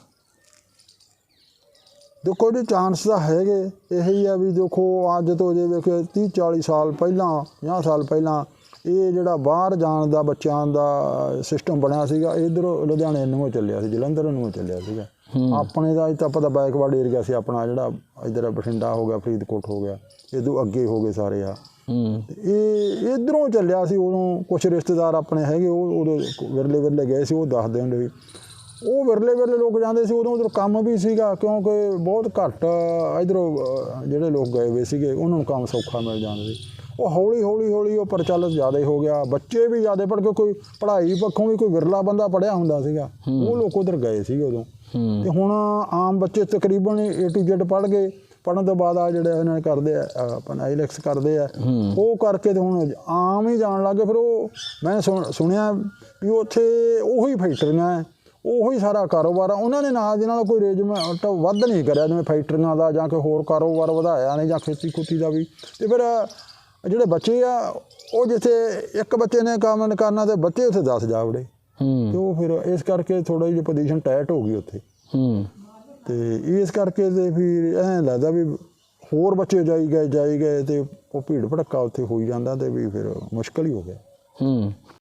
[SPEAKER 2] ਦੇਖੋ ਜੀ ਚਾਂਸ ਤਾਂ ਹੈਗੇ। ਇਹੀ ਆ ਵੀ ਦੇਖੋ ਅੱਜ ਤੋਂ ਜੇ ਵੇਖੋ 30 40 ਸਾਲ ਪਹਿਲਾਂ 50 ਸਾਲ ਪਹਿਲਾਂ ਇਹ ਜਿਹੜਾ ਬਾਹਰ ਜਾਣ ਦਾ ਬੱਚਿਆਂ ਦਾ ਸਿਸਟਮ ਬਣਿਆ ਸੀਗਾ ਇਧਰ ਲੁਧਿਆਣੇ ਨੂੰ ਚੱਲਿਆ ਸੀ ਜਲੰਧਰ ਨੂੰ ਚੱਲਿਆ ਸੀਗਾ। ਆਪਣੇ ਦਾ ਤਾਂ ਪਤਾ ਬੈਕਵਰਡ ਏਰੀਆ ਸੀ ਆਪਣਾ ਜਿਹੜਾ ਇਧਰ ਬਠਿੰਡਾ ਹੋ ਗਿਆ ਫਰੀਦਕੋਟ ਹੋ ਗਿਆ ਇਦੋਂ ਅੱਗੇ ਹੋ ਗਏ ਸਾਰੇ ਆ। ਇਹ ਇਧਰੋਂ ਚੱਲਿਆ ਸੀ ਉਦੋਂ ਕੁਝ ਰਿਸ਼ਤੇਦਾਰ ਆਪਣੇ ਹੈਗੇ ਉਹ ਉਦੋਂ ਵਿਰਲੇ ਵਿਰਲੇ ਗਏ ਸੀ ਉਹ ਦੱਸਦੇ ਹੁੰਦੇ ਵੀ ਉਹ ਵਿਰਲੇ ਵਿਰਲੇ ਲੋਕ ਜਾਂਦੇ ਸੀ ਉਦੋਂ ਉਧਰ ਕੰਮ ਵੀ ਸੀਗਾ ਕਿਉਂਕਿ ਬਹੁਤ ਘੱਟ ਇਧਰੋਂ ਜਿਹੜੇ ਲੋਕ ਗਏ ਹੋਏ ਸੀਗੇ ਉਹਨਾਂ ਨੂੰ ਕੰਮ ਸੌਖਾ ਮਿਲ ਜਾਂਦਾ ਸੀ। ਉਹ ਹੌਲੀ ਹੌਲੀ ਹੌਲੀ ਉਹ ਪ੍ਰਚਲਿਤ ਜ਼ਿਆਦਾ ਹੀ ਗਿਆ। ਬੱਚੇ ਵੀ ਜ਼ਿਆਦਾ ਪੜ੍ਹ ਕੇ ਕੋਈ ਪੜ੍ਹਾਈ ਪੱਖੋਂ ਵੀ ਕੋਈ ਵਿਰਲਾ ਬੰਦਾ ਪੜਿਆ ਹੁੰਦਾ ਸੀਗਾ ਉਹ ਲੋਕ ਉਧਰ ਗਏ ਸੀਗੇ ਉਦੋਂ। ਤੇ ਹੁਣ ਆਮ ਬੱਚੇ ਤਕਰੀਬਨ ਏ ਟੂ ਜ਼ੈਡ ਪੜ੍ਹ ਗਏ ਪੜ੍ਹਨ ਤੋਂ ਬਾਅਦ ਆ ਜਿਹੜੇ ਇਹਨਾਂ ਨੇ ਕਰਦੇ ਆ ਆਪਣਾ ਆਈਲੈਕਸ ਕਰਦੇ ਆ ਉਹ ਕਰਕੇ ਤੇ ਹੁਣ ਆਮ ਹੀ ਜਾਣ ਲੱਗੇ ਫਿਰ ਉਹ ਮੈਂ ਸੁਣ- ਸੁਣਿਆ ਵੀ ਉੱਥੇ ਉਹੀ ਫੈਕਟਰੀਆਂ ਹੈ ਉਹੀ ਸਾਰਾ ਕਾਰੋਬਾਰ ਆ। ਉਹਨਾਂ ਨੇ ਨਾਲ ਦੀ ਨਾਲ ਕੋਈ ਅਰੇਂਜਮੈਂਟ ਵੱਧ ਨਹੀਂ ਕਰਿਆ ਜਿਵੇਂ ਫੈਕਟਰੀਆਂ ਦਾ ਜਾਂ ਕੋਈ ਹੋਰ ਕਾਰੋਬਾਰ ਵਧਾਇਆ ਨਹੀਂ ਜਾਂ ਖੇਤੀ ਖੁੱਤੀ ਦਾ ਵੀ। ਤੇ ਫਿਰ ਜਿਹੜੇ ਬੱਚੇ ਆ ਉਹ ਜਿੱਥੇ ਇੱਕ ਬੱਚੇ ਨੇ ਕੰਮ ਕਰਨਾ ਤੇ ਬੱਚੇ ਉੱਥੇ 10 ਜਾਵੜੇ। ਤੇ
[SPEAKER 1] ਹੂੰ
[SPEAKER 2] ਉਹ ਫਿਰ ਇਸ ਕਰਕੇ ਥੋੜਾ ਜਿਹੀ ਪੋਜੀਸ਼ਨ ਟਾਈਟ ਹੋ ਗਈ ਉੱਥੇ।
[SPEAKER 1] ਹੂੰ।
[SPEAKER 2] ਤੇ ਇਸ ਕਰਕੇ ਤੇ ਫਿਰ ਐਂ ਲੱਗਦਾ ਵੀ ਹੋਰ ਬੱਚੇ ਜਾਈ ਗਏ ਜਾਈ ਗਏ ਤੇ ਉਹ ਭੀੜ ਭੜੱਕਾ ਉੱਥੇ ਹੋਈ ਜਾਂਦਾ ਤੇ ਵੀ ਫਿਰ ਮੁਸ਼ਕਲ ਹੀ ਹੋ ਗਿਆ।
[SPEAKER 1] ਹੂੰ।